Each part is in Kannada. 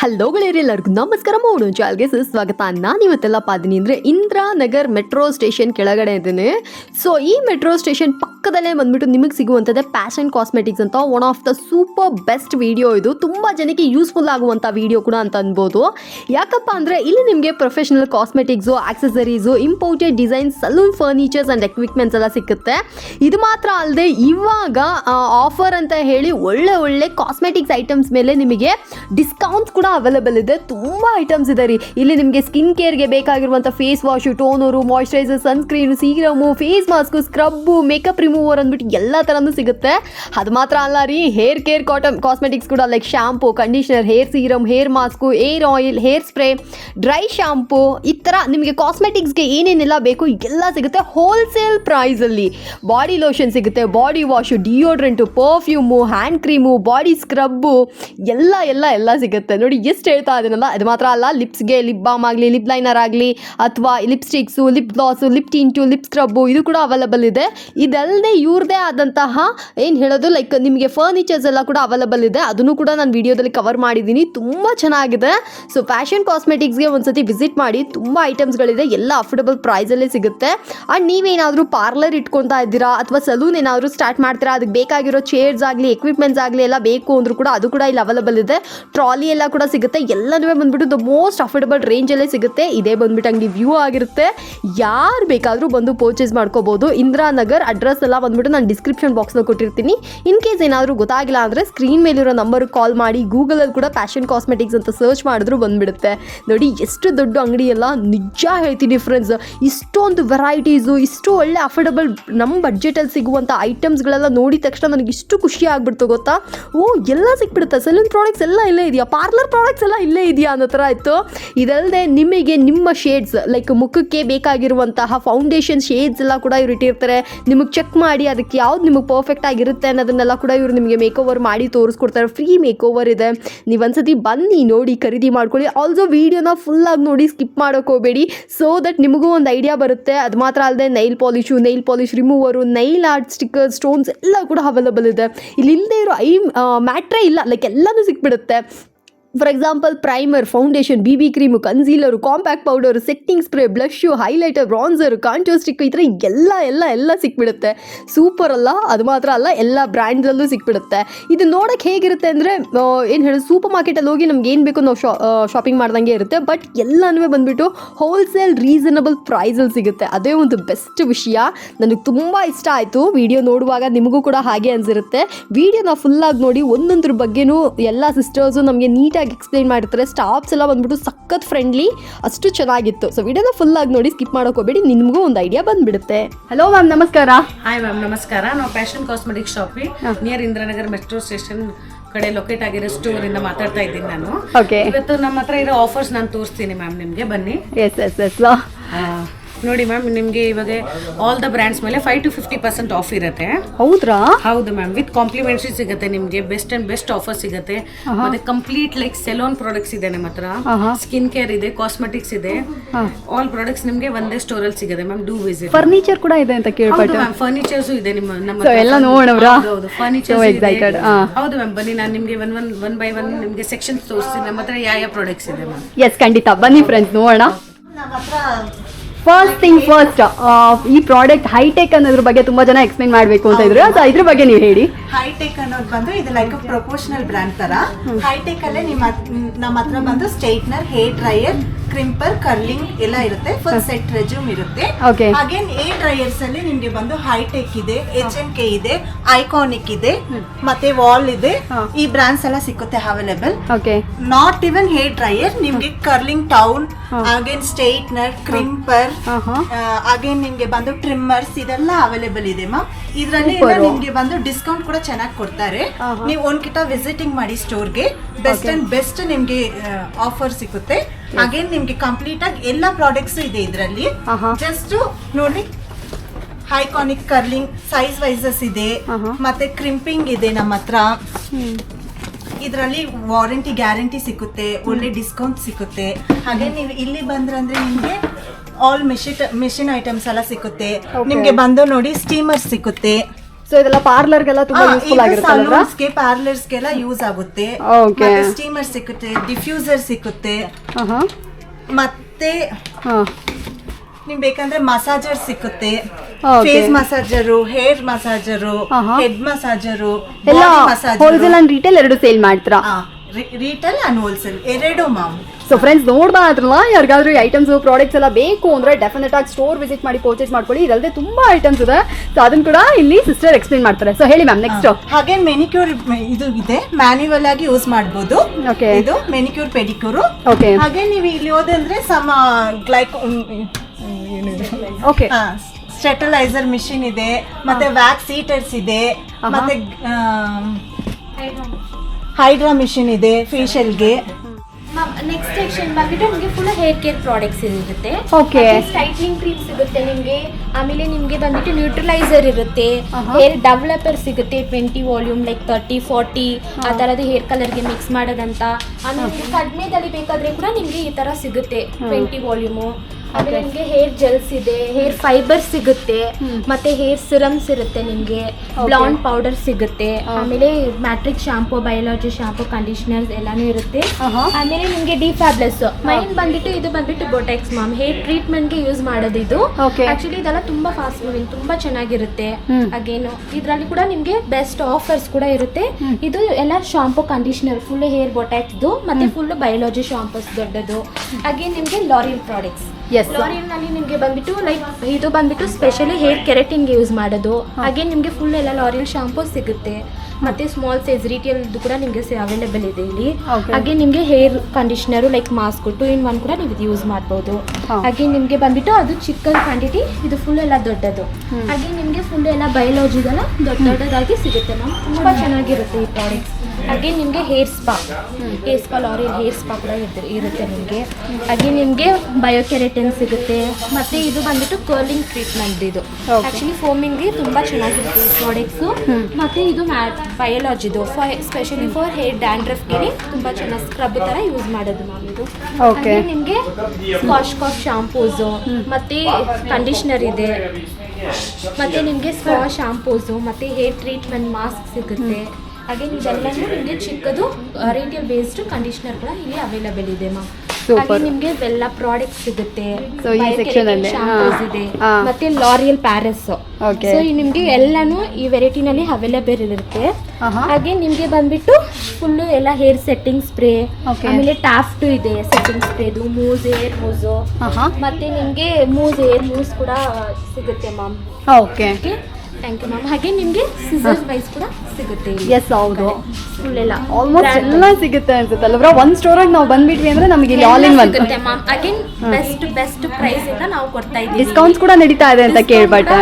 ಹಲೋ ಗೆಳೆಯರೆಲ್ಲರಿಗೂ ನಮಸ್ಕಾರ ಮೋಡು ಚಾಲ್ಗೆ ಸುಸ್ವಾಗತ. ನಾನು ಇವತ್ತೆಲ್ಲ ಪಾದಿನಿ ಅಂದರೆ ಇಂದ್ರಾನಗರ್ ಮೆಟ್ರೋ ಸ್ಟೇಷನ್ ಕೆಳಗಡೆ ಇದ್ದೀನಿ. ಸೊ ಈ ಮೆಟ್ರೋ ಸ್ಟೇಷನ್ ಪಕ್ಕದಲ್ಲೇ ಬಂದ್ಬಿಟ್ಟು ನಿಮಗೆ ಸಿಗುವಂಥದ್ದೇ ಪ್ಯಾಶನ್ ಕಾಸ್ಮೆಟಿಕ್ಸ್ ಅಂತ one of the super best video ಇದು. ತುಂಬ ಜನಕ್ಕೆ ಯೂಸ್ಫುಲ್ ಆಗುವಂಥ ವಿಡಿಯೋ ಕೂಡ ಅಂತ ಅನ್ಬೋದು. ಯಾಕಪ್ಪ ಅಂದರೆ ಇಲ್ಲಿ ನಿಮಗೆ professional cosmetics accessories imported designs salon furnitures and equipments ಎಲ್ಲ ಸಿಕ್ಕುತ್ತೆ ಇದು ಮಾತ್ರ ಅಲ್ಲದೆ ಇವಾಗ ಆಫರ್ ಅಂತ ಹೇಳಿ ಒಳ್ಳೆ ಒಳ್ಳೆ ಕಾಸ್ಮೆಟಿಕ್ಸ್ ಐಟಮ್ಸ್ ಮೇಲೆ ನಿಮಗೆ ಡಿಸ್ಕೌಂಟ್ಸ್ ಕೂಡ ಅವೈಲೇಬಲ್ ಇದೆ. ತುಂಬ ಐಟಮ್ಸ್ ಇದೆ ರೀ. ಇಲ್ಲಿ ನಿಮಗೆ ಸ್ಕಿನ್ ಕೇರ್ಗೆ ಬೇಕಾಗಿರುವಂಥ face wash toner sun sunscreen serum face mask scrub makeup remover ಅಂದ್ಬಿಟ್ಟು ಎಲ್ಲ ಥರನೂ ಸಿಗುತ್ತೆ. ಅದು ಮಾತ್ರ ಅಲ್ಲ ರೀ ಹೇರ್ ಕೇರ್ ಕಾಟನ್ ಕಾಸ್ಮೆಟಿಕ್ಸ್ ಕೂಡ like shampoo conditioner hair serum hair mask hair oil hair spray dry shampoo ಈ ಥರ ನಿಮಗೆ ಕಾಸ್ಮೆಟಿಕ್ಸ್ಗೆ ಏನೇನೆಲ್ಲ ಬೇಕು ಎಲ್ಲ ಸಿಗುತ್ತೆ. ಹೋಲ್ಸೇಲ್ ಪ್ರೈಸಲ್ಲಿ ಬಾಡಿ ಲೋಷನ್ ಸಿಗುತ್ತೆ body wash deodorant perfume hand cream body scrub ಎಲ್ಲ ಎಲ್ಲ ಎಲ್ಲ ಸಿಗುತ್ತೆ. ನೋಡಿ ಎಷ್ಟು ಹೇಳ್ತಾ ಇದ್ದೀನಲ್ಲ ಅದು ಮಾತ್ರ ಅಲ್ಲ ಲಿಪ್ಸ್ಗೆ ಲಿಪ್ ಬಾಮ್ ಆಗಲಿ ಲಿಪ್ ಲೈನರ್ ಆಗಲಿ, ಅಥವಾ lipsticks lip gloss lip tint lip scrub ಇದು ಕೂಡ ಅವೈಲಬಲ್ ಇದೆ. ಇದಲ್ಲದೆ ಇವ್ರದೇ ಆದಂತಹ ಏನು ಹೇಳೋದು ಲೈಕ್ ನಿಮಗೆ ಫರ್ನಿಚರ್ಸ್ ಎಲ್ಲ ಕೂಡ ಅವೈಲಬಲ್ ಇದೆ. ಅದನ್ನು ಕೂಡ ನಾನು ವಿಡಿಯೋದಲ್ಲಿ ಕವರ್ ಮಾಡಿದ್ದೀನಿ. ತುಂಬ ಚೆನ್ನಾಗಿದೆ. ಸೊ ಫ್ಯಾಷನ್ ಕಾಸ್ಮೆಟಿಕ್ಸ್ಗೆ ಒಂದ್ಸತಿ ವಿಸಿಟ್ ಮಾಡಿ, ತುಂಬ ಐಟಮ್ಸ್ಗಳಿದೆ ಎಲ್ಲ ಅಫೋರ್ಡಬಲ್ ಪ್ರೈಸಲ್ಲೇ ಸಿಗುತ್ತೆ. ಆ್ಯಂಡ್ ನೀವೇನಾದರೂ ಪಾರ್ಲರ್ ಇಟ್ಕೊತಾ ಇದ್ದೀರಾ, ಅಥವಾ ಸಲೂನ್ ಏನಾದರೂ ಸ್ಟಾರ್ಟ್ ಮಾಡ್ತೀರಾ, ಅದಕ್ಕೆ ಬೇಕಾಗಿರೋ ಚೇರ್ಸ್ ಆಗಲಿ ಎಕ್ವಿಪ್ಮೆಂಟ್ಸ್ ಆಗಲಿ ಎಲ್ಲ ಬೇಕು ಅಂದರೂ ಕೂಡ ಅದು ಕೂಡ ಇಲ್ಲಿ ಅವೈಲಬಲ್ ಇದೆ. ಟ್ರಾಲಿ ಎಲ್ಲ ಕೂಡ ಸಿಗುತ್ತೆ. ಎಲ್ಲನೂ ಬಂದ್ಬಿಟ್ಟು ದ ಮೋಸ್ಟ್ ಅಫೋರ್ಡಬಲ್ ರೇಂಜಲ್ಲೇ ಸಿಗುತ್ತೆ. ಇದೇ ಬಂದ್ಬಿಟ್ಟು ಅಂಗಡಿ ವ್ಯೂ ಆಗಿರುತ್ತೆ. ಯಾರು ಬೇಕಾದರೂ ಬಂದು ಪರ್ಚೇಸ್ ಮಾಡ್ಕೋಬೋದು. ಇಂದಿರಾನಗರ್ ಅಡ್ರೆಸ್ ಎಲ್ಲ ಬಂದ್ಬಿಟ್ಟು ನಾನು ಡಿಸ್ಕ್ರಿಪ್ಷನ್ ಬಾಕ್ಸ್ನ ಕೊಟ್ಟಿರ್ತೀನಿ. ಇನ್ ಕೇಸ್ ಏನಾದರೂ ಗೊತ್ತಾಗಿಲ್ಲ ಅಂದರೆ ಸ್ಕ್ರೀನ್ ಮೇಲಿರೋ ನಂಬರ್ ಕಾಲ್ ಮಾಡಿ ಗೂಗಲಲ್ಲಿ ಕೂಡ ಫ್ಯಾಷನ್ ಕಾಸ್ಮೆಟಿಕ್ಸ್ ಅಂತ ಸರ್ಚ್ ಮಾಡಿದ್ರು ಬಂದ್ಬಿಡುತ್ತೆ. ನೋಡಿ, ಎಷ್ಟು ದೊಡ್ಡ ಅಂಗಡಿ ಎಲ್ಲ ನಿಜ ಹೇಳ್ತೀನಿ ಫ್ರೆಂಡ್ಸ್ ಇಷ್ಟೊಂದು ವೆರೈಟೀಸು ಇಷ್ಟು ಒಳ್ಳೆ ಅಫೋರ್ಡಬಲ್ ನಮ್ಮ ಬಡ್ಜೆಟಲ್ಲಿ ಸಿಗುವಂಥ ಐಟಮ್ಸ್ಗಳೆಲ್ಲ ನೋಡಿದ ತಕ್ಷಣ ನನಗೆ ಇಷ್ಟು ಖುಷಿ ಆಗ್ಬಿಡ್ತು, ಗೊತ್ತಾ? ಓ, ಎಲ್ಲ ಸಿಕ್ಬಿಡುತ್ತೆ. ಸಲೂನ್ ಪ್ರಾಡಕ್ಟ್ಸ್ ಎಲ್ಲ ಇಲ್ಲೇ ಇದೆಯಾ? ಪಾರ್ಲರ್ ಪ್ರಾಡಕ್ಟ್ಸ್ ಎಲ್ಲ ಇಲ್ಲೇ ಇದೆಯಾ ಅನ್ನೋ ಥರ ಇತ್ತು. ಇದಲ್ಲದೆ ನಿಮಗೆ ನಿಮ್ಮ ಶೇಡ್ಸ್ ಲೈಕ್ ಮುಖಕ್ಕೆ ಬೇಕಾಗಿರುವಂತಹ ಫೌಂಡೇಶನ್ ಶೇಡ್ಸ್ ಎಲ್ಲ ಕೂಡ ಇವ್ರು ಇಟ್ಟಿರ್ತಾರೆ. ನಿಮಗೆ ಚೆಕ್ ಮಾಡಿ ಅದಕ್ಕೆ ಯಾವ್ದು ನಿಮಗೆ ಪರ್ಫೆಕ್ಟ್ ಆಗಿರುತ್ತೆ ಅನ್ನೋದನ್ನೆಲ್ಲ ಕೂಡ ಇವರು ನಿಮಗೆ ಮೇಕ್ ಓವರ್ ಮಾಡಿ ತೋರಿಸ್ಕೊಡ್ತಾರೆ. ಫ್ರೀ ಮೇಕ್ ಓವರ್ ಇದೆ. ನೀವು ಒಂದ್ಸತಿ ಬನ್ನಿ, ನೋಡಿ, ಖರೀದಿ ಮಾಡ್ಕೊಳ್ಳಿ. ಆಲ್ಸೋ ವೀಡಿಯೋನ ಫುಲ್ಲಾಗಿ ನೋಡಿ ಸ್ಕಿಪ್ ಮಾಡೋಕೆ ಹೋಗಬೇಡಿ. ಸೊ ದಟ್ ನಿಮಗೂ ಒಂದು ಐಡಿಯಾ ಬರುತ್ತೆ. ಅದು ಮಾತ್ರ ಅಲ್ಲದೆ nail polish nail polish remover nail art sticker stones ಎಲ್ಲ ಕೂಡ ಅವೈಲಬಲ್ ಇದೆ. ಇಲ್ಲಿ ಇಲ್ಲದೆ ಇರೋ ಐ ಮ್ಯಾಟ್ರೇ ಇಲ್ಲ. ಲೈಕ್ ಎಲ್ಲನೂ ಸಿಕ್ಬಿಡುತ್ತೆ. For example primer foundation B B cream concealer compact powder setting spray blush highlighter bronzer stick ಈ ಥರ ಎಲ್ಲ ಎಲ್ಲ ಎಲ್ಲ ಸಿಕ್ಬಿಡುತ್ತೆ. ಸೂಪರ್ ಅಲ್ಲ, ಅದು ಮಾತ್ರ ಅಲ್ಲ, ಎಲ್ಲ ಬ್ರ್ಯಾಂಡ್ಸಲ್ಲೂ ಸಿಕ್ಬಿಡುತ್ತೆ. ಇದು ನೋಡೋಕ್ಕೆ ಹೇಗಿರುತ್ತೆ ಅಂದರೆ ಏನು ಹೇಳೋದು ಸೂಪರ್ ಮಾರ್ಕೆಟಲ್ಲಿ ಹೋಗಿ ನಮ್ಗೆ ಏನು ಬೇಕು ನಾವು ಶಾ ಶಾಪಿಂಗ್ ಮಾಡ್ದಂಗೆ ಇರುತ್ತೆ. ಬಟ್ ಎಲ್ಲನೂ ಬಂದುಬಿಟ್ಟು ಹೋಲ್ಸೇಲ್ ರೀಸನಬಲ್ ಪ್ರೈಸಲ್ಲಿ ಸಿಗುತ್ತೆ. ಅದೇ ಒಂದು ಬೆಸ್ಟ್ ವಿಷಯ. ನನಗೆ ತುಂಬ ಇಷ್ಟ ಆಯಿತು. ವಿಡಿಯೋ ನೋಡುವಾಗ ನಿಮಗೂ ಕೂಡ ಹಾಗೆ ಅನಿಸಿರುತ್ತೆ. ವಿಡಿಯೋನ ಫುಲ್ಲಾಗಿ ನೋಡಿ ಒಂದೊಂದ್ರ ಬಗ್ಗೆನೂ ಎಲ್ಲ ಸಿಸ್ಟರ್ಸು ನಮಗೆ ನೀಟಾಗಿ ಎಕ್ಸ್ಪ್ಲೈನ್ ಮಾಡಿರ್ತಾರೆ. ಸ್ಟಾಪ್ಸ್ ಎಲ್ಲ ಬಂದ್ಬಿಟ್ಟು ಸಖತ್ ಫ್ರೆಂಡ್ಲಿ ಅಷ್ಟು ಚೆನ್ನಾಗಿತ್ತು. ಸೊ ವಿಡಿಯೋನ ಫುಲ್ ಆಗಿ ನೋಡಿ ಸ್ಕಿಪ್ ಮಾಡೋಕೆ ಹೋಗಬೇಡಿ ನಿಮಗೂ ಒಂದು ಐಡಿಯಾ ಬಂದ್ಬಿಡುತ್ತೆ. ಹಲೋ ಮ್ಯಾಮ್ ನಮಸ್ಕಾರ. ಹಾಯ್ ಮ್ಯಾಮ್ ನಮಸ್ಕಾರ. ನಾವು fashion cosmetic shoppe near Indiranagar metro station ಕಡೆ ಲೊಕೇಟ್ ಆಗಿರೋ ಸ್ಟೋರ್ ಇಂದ ಮಾತಾಡ್ತಾ ಇದ್ದೀನಿ ನಾನು. ಓಕೆ ಇವತ್ತು ನಮ್ಮ ಹತ್ರ ಇರೋ ಆಫರ್ಸ್ ನಾನು ತೋರಿಸ್ತೀನಿ ಮ್ಯಾಮ್ ನಿಮಗೆ. ಬನ್ನಿ. ಎಸ್ ಎಸ್ ಎಸ್ ನೋಡಿ ಮ್ಯಾಮ್ ನಿಮಗೆ ಇವಾಗ ಆಲ್ ದ ಬ್ರ್ಯಾಂಡ್ಸ್ ಮೇಲೆ five to fifty percent off ಇರುತ್ತೆ. ಹೌದ್ರಾ? ಹೌದು ಮ್ಯಾಮ್ ವಿತ್ ಕಾಂಪ್ಲಿಮೆಂಟ್ರಿ ಸಿಗುತ್ತೆ ನಿಮಗೆ ಬೆಸ್ಟ್ ಅಂಡ್ ಬೆಸ್ಟ್ ಆಫರ್ ಸಿಗುತ್ತೆ. ಮತ್ತೆ ಕಂಪ್ಲೀಟ್ ಲೈಕ್ ಸೆಲೋನ್ ಪ್ರಾಡಕ್ಟ್ಸ್ ಇದೆ ನಮ್ಮ ಹತ್ರ. ಸ್ಕಿನ್ ಕೇರ್ ಇದೆ ಕಾಸ್ಮೆಟಿಕ್ಸ್ ಇದೆ. ಆಲ್ ಪ್ರಾಡಕ್ಟ್ಸ್ ನಿಮಗೆ ಒಂದೇ ಸ್ಟೋರ್ ಅಲ್ಲಿ ಸಿಗುತ್ತೆ ಮ್ಯಾಮ್ ಡೂ ವಿಸಿಟ್ ಫರ್ನಿಚರ್ ಕೂಡ ಇದೆ ಅಂತ ಕೇಳ್ಪಟ್ಟೆ. ಹೌದು ಮ್ಯಾಮ್ ಫರ್ನಿಚರ್ಸ್ ಇದೆ ನಿಮ್ಮ ನಮ್ಮ ಎಲ್ಲ ನೋಡೋಣ ಹೌದು ಫರ್ನಿಚರ್. ಹೌದು ಮ್ಯಾಮ್ ಬನ್ನಿ ನಾನು ನಿಮಗೆ one one one by one ನಿಮಗೆ ಸೆಕ್ಷನ್ಸ್ ತೋರಿಸ್ತೀನಿ. ನಮ್ಮ ಹತ್ರ ಯಾವ ಯಾವ ಪ್ರಾಡಕ್ಟ್ಸ್ ಇದೆ ಮ್ಯಾಮ್? ಎಸ್ ಖಂಡಿತ. ಬನ್ನಿ ಫ್ರೆಂಡ್ಸ್ ನೋಡೋಣ. ಫಸ್ಟ್ ಥಿಂಗ್ ಫಸ್ಟ್ ಈ ಪ್ರಾಡಕ್ಟ್ ಹೈಟೆಕ್ ಅನ್ನೋದ್ರ ಬಗ್ಗೆ ತುಂಬಾ ಜನ ಎಕ್ಸ್ಪ್ಲೈನ್ ಮಾಡಬೇಕು ಅಂತ ಇದ್ರು. ಸೊ ಇದ್ರ ಬಗ್ಗೆ ನೀವು ಹೇಳಿ. ಹೈಟೆಕ್ ಅನ್ನೋದು ಬಂದು ಇದು ಲೈಕ್ ಪ್ರೊಪೋಷನಲ್ ಬ್ರ್ಯಾಂಡ್ ತರ. ಹೈಟೆಕ್ ಅಲ್ಲೇ ನಿಮ್ಮ ನಮ್ಮ ಹತ್ರ ಬಂದು straightener hair dryer crimper curling ಎಲ್ಲ ಇರುತ್ತೆ. ಫುಲ್ ಸೆಟ್ ರೆಜ್ಯೂಮ್ ಇರುತ್ತೆ. ಅಗೇನ್ ಎ ಏರ್ ಡ್ರೈಯರ್ಸ್ ಅಲ್ಲಿ ನಿಮ್ಗೆ ಬಂದು ಹೈಟೆಕ್ ಇದೆ ಎಚ್ ಎನ್ ಕೆ ಇದೆ ಐಕಾನಿಕ್ ಇದೆ ಮತ್ತೆ ವಾಲ್ ಇದೆ. ಈ ಬ್ರಾಂಡ್ಸ್ ಎಲ್ಲ ಸಿಗುತ್ತೆ available okay not even hair dryer ನಿಮ್ಗೆ curling tong again straightener crimper again ನಿಮ್ಗೆ ಬಂದು ಟ್ರಿಮ್ಮರ್ಸ್ ಇದೆಲ್ಲ ಅವೈಲೇಬಲ್ ಇದೆ ಮಾ ಇದರಲ್ಲಿ ನಿಮ್ಗೆ ಬಂದು ಡಿಸ್ಕೌಂಟ್ ಕೂಡ ಚೆನ್ನಾಗಿ ಕೊಡ್ತಾರೆ. ನೀವು ಒಂದ್ ಕಿಟ ವಿಸಿಟಿಂಗ್ ಮಾಡಿ ಸ್ಟೋರ್ಗೆ ಬೆಸ್ಟ್ ಅಂಡ್ ಬೆಸ್ಟ್ ನಿಮ್ಗೆ ಆಫರ್ ಸಿಗುತ್ತೆ ಅಗೇನ್ ನಿಮ್ಗೆ ಕಂಪ್ಲೀಟ್ ಆಗಿ ಎಲ್ಲ ಪ್ರಾಡಕ್ಟ್ಸ್ ಇದೆ ಇದರಲ್ಲಿ. ಜಸ್ಟ್ ನೋಡಿ ಹೈಕಾನಿಕ್ ಕರ್ಲಿಂಗ್ ಸೈಜ್ ವೈಸಸ್ ಇದೆ. ಮತ್ತೆ ಕ್ರಿಂಪಿಂಗ್ ಇದೆ ನಮ್ಮ ಹತ್ರ. ಇದರಲ್ಲಿ ವಾರಂಟಿ ಗ್ಯಾರಂಟಿ ಸಿಗುತ್ತೆ ಒಳ್ಳೆ ಡಿಸ್ಕೌಂಟ್ ಸಿಗುತ್ತೆ ಹಾಗೆ ನೀವು ಇಲ್ಲಿ ಬಂದ್ರಂದ್ರೆ ನಿಮಗೆ ಆಲ್ ಮೆಷಿನ್ ಮೆಷಿನ್ ಐಟಮ್ಸ್ ಎಲ್ಲ ಸಿಗುತ್ತೆ ನಿಮ್ಗೆ ಬಂದು ನೋಡಿ ಸ್ಟೀಮರ್ ಸಿಗುತ್ತೆ ಸೊ ಇದೆಲ್ಲ ಪಾರ್ಲರ್ಗೆಲ್ಲ ತುಂಬಾ ಯೂಸ್ಫುಲ್ ಆಗಿರುತ್ತೆ ಪಾರ್ಲರ್ಸ್ಗೆಲ್ಲ ಯೂಸ್ ಆಗುತ್ತೆ. ಓಕೆ ಸ್ಟೀಮರ್ ಸಿಗುತ್ತೆ ಡಿಫ್ಯೂಸರ್ ಸಿಗುತ್ತೆ ಹಾಂ ಮತ್ತೆ ಹಾ. ನಿಮ್ ಬೇಕಂದ್ರೆ ಮಸಾಜರ್ ಸಿಗುತ್ತೆ Okay. Face massager hair massager head massager ಎಲ್ಲ ಮಸಾಜರು ಹೋಲ್ಸೇಲ್ ಅಂಡ್ ರಿಟೇಲ್ ಎರಡು ಸೇಲ್ ಮಾಡ್ತೀರಾ? ರಿಟೇಲ್ ಅಂಡ್ ಹೋಲ್ಸೇಲ್ ಎರಡು ಮ್ಯಾಮ್ ಸೊ ಫ್ರೆಂಡ್ಸ್ ನೋಡ್ತಾ ಇದ್ರಲ್ಲ ಯಾರಿಗಾದ್ರೂ ಈ ಐಟಮ್ಸ್ ಪ್ರಾಡಕ್ಟ್ಸ್ ಎಲ್ಲ ಬೇಕು ಅಂದ್ರೆ ಡೆಫಿನೆಟ್ ಆಗಿ ಸ್ಟೋರ್ ವಿಸಿಟ್ ಮಾಡಿ ಪರ್ಚೇಸ್ ಮಾಡ್ಕೊಳ್ಳಿ. ಇದಲ್ಲದೆ ತುಂಬಾ ಐಟಮ್ಸ್ ಇದೆ. ಸೊ ಅದನ್ನ ಕೂಡ ಇಲ್ಲಿ ಸಿಸ್ಟರ್ ಎಕ್ಸ್ಪ್ಲೇನ್ ಮಾಡ್ತಾರೆ. ಸೊ ಹೇಳಿ ಮ್ಯಾಮ್ ನೆಕ್ಸ್ಟ್ ಹಾಗೆ ಮೆನಿಕ್ಯೂರ್ ಇದು ಇದೆ. ಮ್ಯಾನ್ಯುವಲ್ ಆಗಿ ಯೂಸ್ ಮಾಡಬಹುದು ಓಕೆ ಇದು ಮೆನಿಕ್ಯೂರ್ ಪೆಡಿಕ್ಯೂರ್ ಓಕೆ ಹಾಗೆ ನೀವು ಇಲ್ಲಿ ಹೋದಂದ್ರೆ ಸಮ ಗ್ಲೈಕ್ ಓಕೆ ಸ್ಟೆಟಲೈಸರ್ ಮಿಷಿನ್ ಇದೆ. ಮತ್ತೆ ವ್ಯಾಕ್ಸ್ ಹೀಟರ್ಸ್ ಇದೆ. ಮತ್ತೆ ಹೈಡ್ರಾ ಮಿಷಿನ್ ಇದೆ ಫೇಶಿಯಲ್ಗೆ ನೆಕ್ಸ್ಟ್ ಸೆಕ್ಷನ್ ಬಂದ್ಬಿಟ್ಟು ನಿಮಗೆ ಫುಲ್ ಹೇರ್ ಕೇರ್ ಪ್ರಾಡಕ್ಟ್ಸ್ ಇರುತ್ತೆ ಓಕೆ ಸ್ಟೈಟ್ಲಿಂಗ್ ಕ್ರೀಮ್ ಸಿಗುತ್ತೆ ನಿಮಗೆ. ಆಮೇಲೆ ನಿಮಗೆ ಬಂದ್ಬಿಟ್ಟು ನ್ಯೂಟ್ರಲೈಸರ್ ಇರುತ್ತೆ. ಹೇರ್ ಡೆವಲಪರ್ ಸಿಗುತ್ತೆ twenty volume like thirty forty ಆ ಥರದ ಹೇರ್ ಕಲರ್ಗೆ ಮಿಕ್ಸ್ ಮಾಡೋದಂತ. ಆಮೇಲೆ ಕಡಿಮೆದಲ್ಲಿ ಬೇಕಾದ್ರೆ ಕೂಡ ನಿಮಗೆ ಈ ತರ ಸಿಗುತ್ತೆ ಟ್ವೆಂಟಿ ವಾಲ್ಯೂಮು ಆಮೇಲೆ ನಿಮಗೆ ಹೇರ್ ಜೆಲ್ಸ್ ಇದೆ ಹೇರ್ ಫೈಬರ್ ಸಿಗುತ್ತೆ ಮತ್ತೆ ಹೇರ್ ಸಿರಮ್ಸ್ ಇರುತ್ತೆ ನಿಮಗೆ ಬ್ಲಾಂಡ್ ಪೌಡರ್ ಸಿಗುತ್ತೆ ಆಮೇಲೆ Matrix shampoo Biolage shampoo conditioners ಎಲ್ಲಾನು ಇರುತ್ತೆ. Uh-huh. ಆಮೇಲೆ ನಿಮಗೆ ಡಿ ಫ್ಯಾಬ್ಲೆಸ್ ಮೈನ್ ಬಂದ್ಬಿಟ್ಟು ಇದು ಬಂದ್ಬಿಟ್ಟು ಬೋಟೆಕ್ಸ್ ಮಾಮ್ ಹೇರ್ ಟ್ರೀಟ್ಮೆಂಟ್ಗೆ ಯೂಸ್ ಮಾಡೋದು ಇದು. ಆಕ್ಚುಲಿ ಇದೆಲ್ಲ ತುಂಬಾ ಫಾಸ್ಟ್ ಮೂವಿಂಗ್ ತುಂಬಾ ಚೆನ್ನಾಗಿರುತ್ತೆ. ಅಗೇನು ಇದರಲ್ಲಿ ಕೂಡ ನಿಮಗೆ ಬೆಸ್ಟ್ ಆಫರ್ಸ್ ಕೂಡ ಇರುತ್ತೆ. ಇದು ಎಲ್ಲ ಶಾಂಪೂ ಕಂಡೀಷನರ್ ಫುಲ್ ಹೇರ್ ಬೊಟ್ಯಾಕ್ಸ್ದು ಮತ್ತೆ ಫುಲ್ ಬಯೋಲಾಜಿ ಶಾಂಪೂಸ್ ದೊಡ್ಡದು. ಅಗೇನ್ ನಿಮಗೆ ಲಾರಿಯಲ್ ಪ್ರಾಡಕ್ಟ್ಸ್ ನಲ್ಲಿ ನಿಮಗೆ ಬಂದ್ಬಿಟ್ಟು ಲೈಕ್ ಇದು ಬಂದ್ಬಿಟ್ಟು ಸ್ಪೆಷಲಿ ಹೇರ್ ಕೆರೆಟಿನ್ಗೆ ಯೂಸ್ ಮಾಡೋದು. ಹಾಗೆ ನಿಮಗೆ ಫುಲ್ ಎಲ್ಲ ಲಾರಿಯಲ್ ಶಾಂಪೂ ಸಿಗುತ್ತೆ. ಮತ್ತೆ ಸ್ಮಾಲ್ ಸೈಜ್ ರೀಟೇಲ್ ಕೂಡ ನಿಮಗೆ ಅವೈಲೇಬಲ್ ಇದೆ ಇಲ್ಲಿ. ಹಾಗೆ ನಿಮಗೆ hair conditioner like mask two in one ಕೂಡ ನೀವು ಇದು ಯೂಸ್ ಮಾಡ್ಬೋದು. ಹಾಗೆ ನಿಮಗೆ ಬಂದ್ಬಿಟ್ಟು ಅದು ಚಿಕ್ಕನ್ ಕ್ವಾಂಟಿಟಿ ಇದು ಫುಲ್ ಎಲ್ಲ ದೊಡ್ಡದು. ಹಾಗೆ ನಿಮಗೆ ಫುಲ್ ಎಲ್ಲ ಬಯೋಲಾಜಿದೆಲ್ಲ ದೊಡ್ಡ ದೊಡ್ಡದಾಗಿ ಸಿಗುತ್ತೆ ಮ್ಯಾಮ್ ತುಂಬಾ ಚೆನ್ನಾಗಿರುತ್ತೆ ಈ ಪ್ರಾಡಕ್ಟ್ಸ್ ಹಾಗೆ ನಿಮಗೆ hair spa hair spa L'Oreal hair spa ಕೂಡ ಇರುತ್ತೆ ಇರುತ್ತೆ ನಿಮಗೆ. ಹಾಗೆ ನಿಮಗೆ ಬಯೋಕೆರೆಟಿನ್ ಸಿಗುತ್ತೆ. ಮತ್ತೆ ಇದು ಬಂದ್ಬಿಟ್ಟು ಕರ್ಲಿಂಗ್ ಟ್ರೀಟ್ಮೆಂಟ್ ಇದು. ಆ್ಯಕ್ಚುಲಿ ಫೋಮಿಂಗ್ಗೆ ತುಂಬ ಚೆನ್ನಾಗಿರುತ್ತೆ ಪ್ರಾಡಕ್ಟ್ಸು ಮತ್ತೆ ಇದು ಬಯೋಲಾಜಿದು ಫಾರ್ ಸ್ಪೆಷಲಿ ಫಾರ್ ಹೇರ್ ಡ್ಯಾಂಡ್ರಫ್ಗೆ ತುಂಬ ಚೆನ್ನಾಗಿ ಸ್ಕ್ರಬ್ ಥರ ಯೂಸ್ ಮಾಡೋದು ಮ್ಯಾಮ್ ಇದು. ಓಕೆ ಹಾಗೆ ನಿಮಗೆ ಸ್ಕಾಶ್ ಕಾಫ್ ಶಾಂಪೂಸು ಮತ್ತೆ ಕಂಡೀಷ್ನರ್ ಇದೆ. ಮತ್ತೆ ನಿಮಗೆ ಸ್ಪಾ ಶಾಂಪೂಸು ಮತ್ತೆ ಹೇರ್ ಟ್ರೀಟ್ಮೆಂಟ್ ಮಾಸ್ಕ್ ಸಿಗುತ್ತೆ. ಹಾಗೆ ಇದೆಲ್ಲನೂ ನಿಮಗೆ ಚಿಕ್ಕದು ರೇಡಿಯಲ್ ಬೇಸ್ಡ್ ಕಂಡೀಷನರ್ ಕೂಡ ಇಲ್ಲಿ ಅವೈಲೇಬಲ್ ಇದೆ ಮ್ಯಾಮ್ ನಿಮ್ಗೆ ಹಾಗೆ ನಿಮಗೆ ಎಲ್ಲ ಪ್ರಾಡಕ್ಟ್ ಸಿಗುತ್ತೆ. ಇದೆ. ಮತ್ತೆ ಲಾರಿಯಲ್ ಪ್ಯಾರಸ್. ಸೊ ನಿಮಗೆ ಎಲ್ಲಾನು ಈ ವೆರೈಟಿನಲ್ಲಿ ಅವೈಲೇಬಲ್ ಇರುತ್ತೆ. ಹಾಗೆ ನಿಮಗೆ ಬಂದ್ಬಿಟ್ಟು ಫುಲ್ಲು ಎಲ್ಲ ಹೇರ್ ಸೆಟ್ಟಿಂಗ್ ಸ್ಪ್ರೇ. ಆಮೇಲೆ ಟಾಫ್ಟು ಇದೆ ಸೆಟ್ಟಿಂಗ್ ಸ್ಪ್ರೇದು ಮೂಸ್ ಏರ್ ಮೂಸು. ಮತ್ತೆ ನಿಮಗೆ ಮೂಸ್ ಏರ್ ಮೂಸ್ ಕೂಡ ಸಿಗುತ್ತೆ ma'am okay okay thank you ma'am ಹಾಗೆ ನಿಮಗೆ ಸಿಸರ್ಸ್ ವೈಸ್ ಕೂಡ ಸಿಗುತ್ತೆ ಎಸ್ ಹೌದು. ಎಲ್ಲ. ಆಲ್ಮೋಸ್ಟ್ ಎಲ್ಲ ಸಿಗುತ್ತೆ ಅನ್ಸುತ್ತೆ. ಅಲ್ವಾ ಒಂದ್ ಸ್ಟೋರಾಗಿ ನಾವು ಬಂದ್ಬಿಟ್ವಿ ಅಂದ್ರೆ ನಮಗೆ ಇಲ್ಲಿ ಆಲ್ ಇನ್ ಒನ್ ಸಿಗುತ್ತೆ ma'am again best best price ಇಂದ ನಾವು ಕೊಡ್ತಾ ಇದ್ದೀವಿ. ಡಿಸ್ಕೌಂಟ್ಸ್ ಕೂಡ ನಡೀತಾ ಇದೆ ಅಂತ ಕೇಳ್ಬಟ್ಟೆ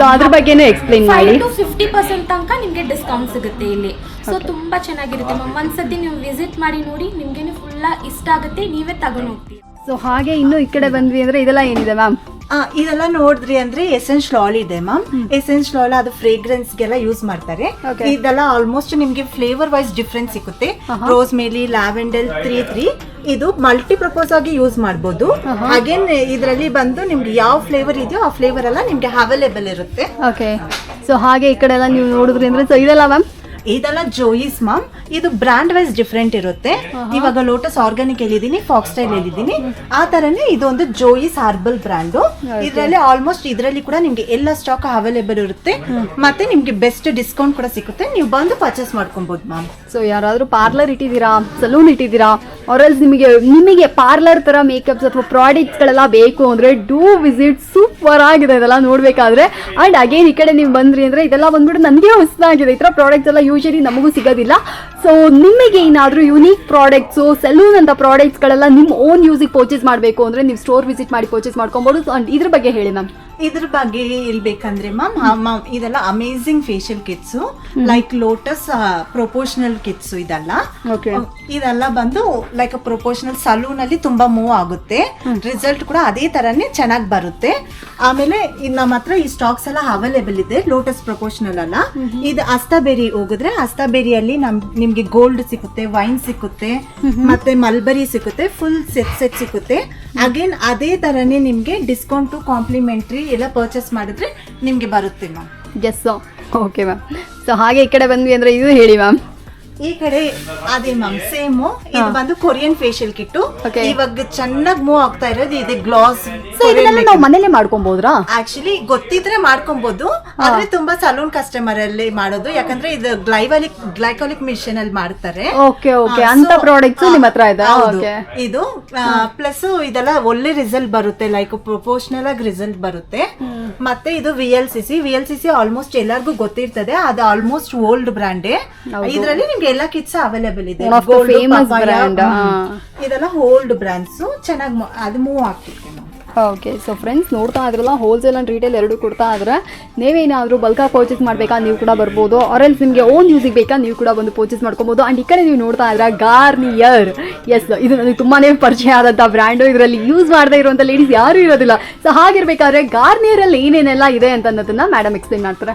ಸೊ ಅದ್ರ ಬಗ್ಗೆನೇ ಎಕ್ಸ್ಪ್ಲೈನ್ ಮಾಡಿ. ಫಿಫ್ಟಿ ಪರ್ಸೆಂಟ್ ತನಕ ನಿಮಗೆ ಡಿಸ್ಕೌಂಟ್ ಸಿಗುತ್ತೆ ಇಲ್ಲಿ. ಸೊ ತುಂಬಾ ಚೆನ್ನಾಗಿರುತ್ತೆ ಮ್ಯಾಮ್ ಒಂದ್ಸತಿ ನೀವು ವಿಸಿಟ್ ಮಾಡಿ ನೋಡಿ ನಿಮ್ಗೆ ಫುಲ್ಲ ಇಷ್ಟ ಆಗುತ್ತೆ. ನೀವೇ ತಗೊಂಡು ಹೋಗ್ತೀವಿ ಸೊ ಹಾಗೆ ಇನ್ನು ಈ ಕಡೆ ಬಂದ್ವಿ ಅಂದ್ರೆ ಇದೆಲ್ಲ ಏನಿದೆ ಮ್ಯಾಮ್ ಆ, ಇದೆಲ್ಲ ನೋಡಿದ್ರಿ ಅಂದ್ರೆ ಎಸೆನ್ಸ್ ಲಾಲ್ ಇದೆ ಮ್ಯಾಮ್ ಎಸೆನ್ಸ್ ಲಾಲ್ ಅದು ಫ್ರೇಗ್ರೆನ್ಸ್ ಗೆಲ್ಲ ಯೂಸ್ ಮಾಡ್ತಾರೆ. ಇದೆಲ್ಲ ಆಲ್ಮೋಸ್ಟ್ ನಿಮ್ಗೆ ಫ್ಲೇವರ್ ವೈಸ್ ಡಿಫ್ರೆನ್ಸ್ ಸಿಗುತ್ತೆ. ರೋಸ್ ಮೇಲಿ ಲ್ಯಾವೆಂಡಲ್ ತ್ರೀ ತ್ರೀ ಇದು ಮಲ್ಟಿ ಪ್ರಪೋಸ್ ಆಗಿ ಯೂಸ್ ಮಾಡಬಹುದು ಅಗೇನ್ ಇದರಲ್ಲಿ ಬಂದು ನಿಮ್ಗೆ ಯಾವ ಫ್ಲೇವರ್ ಇದೆಯೋ ಆ ಫ್ಲೇವರ್ ಎಲ್ಲ ನಿಮ್ಗೆ ಅವೈಲೇಬಲ್ ಇರುತ್ತೆ. ಓಕೆ ಸೊ ಹಾಗೆ ಈ ಕಡೆ ಎಲ್ಲ ನೀವು ನೋಡಿದ್ರಿ ಅಂದ್ರೆ ಸೊ ಇದೆಲ್ಲ ಮ್ಯಾಮ್ ಇದೆಲ್ಲ ಜೋಯಿಸ್ ಮ್ಯಾಮ್. ಇದು ಬ್ರಾಂಡ್ ವೈಸ್ ಡಿಫ್ರೆಂಟ್ ಇರುತ್ತೆ. ಇವಾಗ ಲೋಟಸ್ ಆರ್ಗಾನಿಕ್ ಹೇಳಿದೀನಿ ಫಾಕ್ಸ್ ಸ್ಟೈಲ್ ಹೇಳಿದೀನಿ ಆ ತರನೇ ಇದೊಂದು ಜೋಯಿಸ್ ಹಾರ್ಬಲ್ ಬ್ರಾಂಡ್ ಇದರಲ್ಲಿ ಆಲ್ಮೋಸ್ಟ್ ಇದರಲ್ಲಿ ಕೂಡ ನಿಮ್ಗೆ ಎಲ್ಲ ಸ್ಟಾಕ್ ಅವೈಲೇಬಲ್ ಇರುತ್ತೆ. ಮತ್ತೆ ನಿಮ್ಗೆ ಬೆಸ್ಟ್ ಡಿಸ್ಕೌಂಟ್ ಕೂಡ ಸಿಗುತ್ತೆ. ನೀವು ಬಂದು ಪರ್ಚೇಸ್ ಮಾಡ್ಕೊಬಹುದು ಮ್ಯಾಮ್. ಸೊ ಯಾರಾದ್ರೂ ಪಾರ್ಲರ್ ಇಟ್ಟಿದ್ದೀರಾ ಸಲೂನ್ ಇಟ್ಟಿದ್ದೀರಾ ಅವರಲ್ಲಿ ನಿಮಗೆ ನಿಮಗೆ ಪಾರ್ಲರ್ ತರ ಮೇಕಪ್ಸ್ ಅಥವಾ ಪ್ರಾಡಕ್ಟ್ಸ್ಗಳೆಲ್ಲ ಬೇಕು ಅಂದ್ರೆ ಡೂ ವಿಸಿಟ್ ಸೂಪರ್ ಆಗಿದೆ ಇದೆಲ್ಲ ನೋಡ್ಬೇಕಾದ್ರೆ. ಅಂಡ್ ಅಗೇನ್ ಈ ಕಡೆ ನೀವು ಬಂದ್ರಿ ಅಂದ್ರೆ ಇದೆಲ್ಲ ಬಂದ್ಬಿಟ್ಟು ನನಗೆ ಹೊಸದಾಗಿದೆ ಈ ತರ ಪ್ರಾಡಕ್ಟ್ಸ್ ಎಲ್ಲ ಯೂಶಲಿ ನಮಗೂ ಸಿಗೋದಿಲ್ಲ. ಸೊ ನಿಮಗೆ ಏನಾದರೂ ಯುನೀಕ್ ಪ್ರಾಡಕ್ಟ್ಸು ಸೆಲೂನ್ ಅಂತ ಪ್ರಾಡಕ್ಟ್ಸ್ಗಳೆಲ್ಲ ನಿಮ್ಮ ಓನ್ ಯೂಸಿಗೆ ಪರ್ಚೇಸ್ ಮಾಡಬೇಕು ಅಂದರೆ ನೀವು ಸ್ಟೋರ್ ವಿಸಿಟ್ ಮಾಡಿ ಪರ್ಚೇಸ್ ಮಾಡ್ಕೊಬೋದು. ಆ್ಯಂಡ್ ಇದ್ರ ಬಗ್ಗೆ ಹೇಳಿ ಮ್ಯಾಮ್ ಇದ್ರ ಬಗ್ಗೆ ಇಲ್ಬೇಕಂದ್ರೆ ಮ್ಯಾಮ್ ಮ್ಯಾಮ್ ಇದೆಲ್ಲ amazing facial kits like Lotus professional kits ಇದೆಲ್ಲ. ಇದೆಲ್ಲ ಬಂದು ಲೈಕ್ ಪ್ರೊಪೋರ್ಷನಲ್ ಸಲೂನ್ ಅಲ್ಲಿ ತುಂಬಾ ಮೂವ್ ಆಗುತ್ತೆ. ರಿಸಲ್ಟ್ ಕೂಡ ಅದೇ ತರನೇ ಚೆನ್ನಾಗಿ ಬರುತ್ತೆ. ಆಮೇಲೆ ನಮ್ಮ ಹತ್ರ ಈ ಸ್ಟಾಕ್ಸ್ ಎಲ್ಲ ಅವೈಲೇಬಲ್ ಇದೆ ಲೋಟಸ್ ಪ್ರೊಪೋರ್ಷನಲ್ ಅಲ್ಲ. ಇದು ಅಸ್ತಾಬೇರಿ ಹೋಗಿದ್ರೆ ಅಸ್ತಾಬೇರಿಯಲ್ಲಿ ನಮ್ ನಿಮ್ಗೆ ಗೋಲ್ಡ್ ಸಿಗುತ್ತೆ ವೈನ್ ಸಿಗುತ್ತೆ ಮತ್ತೆ ಮಲ್ಬರಿ ಸಿಗುತ್ತೆ ಫುಲ್ ಸೆಟ್ ಸೆಟ್ ಸಿಗುತ್ತೆ. ಅಗೇನ್ ಅದೇ ತರನೇ ನಿಮ್ಗೆ ಡಿಸ್ಕೌಂಟ್ ಕಾಂಪ್ಲಿಮೆಂಟ್ರಿ ಎಲ್ಲ ಪರ್ಚೇಸ್ ಮಾಡಿದ್ರೆ ನಿಮಗೆ ಬರುತ್ತೆ ma'am yes okay ma'am so ಹಾಗೆ ಈ ಕಡೆ ಬಂದ್ವಿ ಅಂದರೆ ಇದು ಹೇಳಿ ಮ್ಯಾಮ್ ಈ ಕಡೆ ಅದೇ ಮ್ಯಾಮ್ ಸೇಮ್ ಇದು ಬಂದು ಕೊರಿಯನ್ ಫೇಶಿಯಲ್ ಕಿಟ್ಟು. ಇವಾಗ ಚೆನ್ನಾಗಿ ಮೂವ್ ಆಗ್ತಾ ಇರೋದು ಇದೆ ಗ್ಲಾಸ್ ನಾವು ಮನೇಲೆ ಮಾಡ್ಕೊಬೋದ್ರಾ? ಆಕ್ಚುಲಿ ಗೊತ್ತಿದ್ರೆ ಮಾಡ್ಕೊಬಹುದು ಆದ್ರೆ ತುಂಬಾ ಸಲೂನ್ ಕಸ್ಟಮರ್ ಅಲ್ಲಿ ಮಾಡೋದು ಯಾಕಂದ್ರೆ ಇದು ಗ್ಲೈವಾಲಿಕ್ ಗ್ಲೈಕಾಲಿಕ್ ಮಿಷನ್ ಅಲ್ಲಿ ಮಾಡ್ತಾರೆ. ಓಕೆ ಓಕೆ ಅಂತ ಪ್ರಾಡಕ್ಟ್ಸ್ ನಿಮ್ಮ ಹತ್ರ ಇದೆ. ಇದು ಪ್ಲಸ್ ಇದೆಲ್ಲ ಒಳ್ಳೆ ರಿಸಲ್ಟ್ ಬರುತ್ತೆ ಲೈಕ್ ಪ್ರೊಪೋರ್ಷನಲ್ ಆಗಿ ರಿಸಲ್ಟ್ ಬರುತ್ತೆ. ಮತ್ತೆ ಇದು V L C C V L C C almost ಎಲ್ಲರಿಗೂ ಗೊತ್ತಿರ್ತದೆ ಅದು ಆಲ್ಮೋಸ್ಟ್ ಓಲ್ಡ್ ಬ್ರ್ಯಾಂಡೇ ಇದರಲ್ಲಿ ನಿಮ್ಗೆ ಎಲ್ಲ ಕಿಟ್ಸ್ ಅವೈಲೇಬಲ್ ಇದೆ. One of the Gold, famous papaya, brand, ಹ್ಮ್. ಆ. ಇದೆಲ್ಲ ಓಲ್ಡ್ ಬ್ರಾಂಡ್ಸ್ ಚೆನ್ನಾಗಿ ಅದು ಮೂವ್ ಆಗ್ತಿದೆ ನಾವು ಓಕೆ ಸೊ ಫ್ರೆಂಡ್ಸ್ ನೋಡ್ತಾ ಇದ್ರಲ್ಲ ಹೋಲ್ಸೇಲ್ ಆ್ಯಂಡ್ ರಿಟೇಲ್ ಎರಡು ಕೊಡ್ತಾ ಇದ್ರೆ ನೀವೇನಾದರೂ ಬಲ್ಕ ಪರ್ಚೇಸ್ ಮಾಡಬೇಕಾ ನೀವು ಕೂಡ ಬರ್ಬೋದು. ಆರೆಲ್ಸ್ ನಿಮಗೆ ಓನ್ ಯೂಸಿಗೆ ಬೇಕಾ ನೀವು ಕೂಡ ಬಂದು ಪರ್ಚೇಸ್ ಮಾಡ್ಕೊಬೋದು. ಆ್ಯಂಡ್ ಈ ಕಡೆ ನೀವು ನೋಡ್ತಾ ಇದ್ರೆ ಗಾರ್ನಿಯರ್ ಎಸ್ ಇದು ನನಗೆ ತುಂಬಾ ಪರಿಚಯ ಆದಂಥ ಬ್ರ್ಯಾಂಡು ಇದರಲ್ಲಿ ಯೂಸ್ ಮಾಡದೇ ಇರುವಂಥ ಲೇಡೀಸ್ ಯಾರೂ ಇರೋದಿಲ್ಲ. ಸೊ ಹಾಗಿರ್ಬೇಕಾದ್ರೆ ಗಾರ್ನಿಯರಲ್ಲಿ ಏನೇನೆಲ್ಲ ಇದೆ ಅಂತ ಅನ್ನೋದನ್ನ ಮೇಡಮ್ ಎಕ್ಸ್ಪ್ಲೇನ್ ಮಾಡ್ತಾರೆ.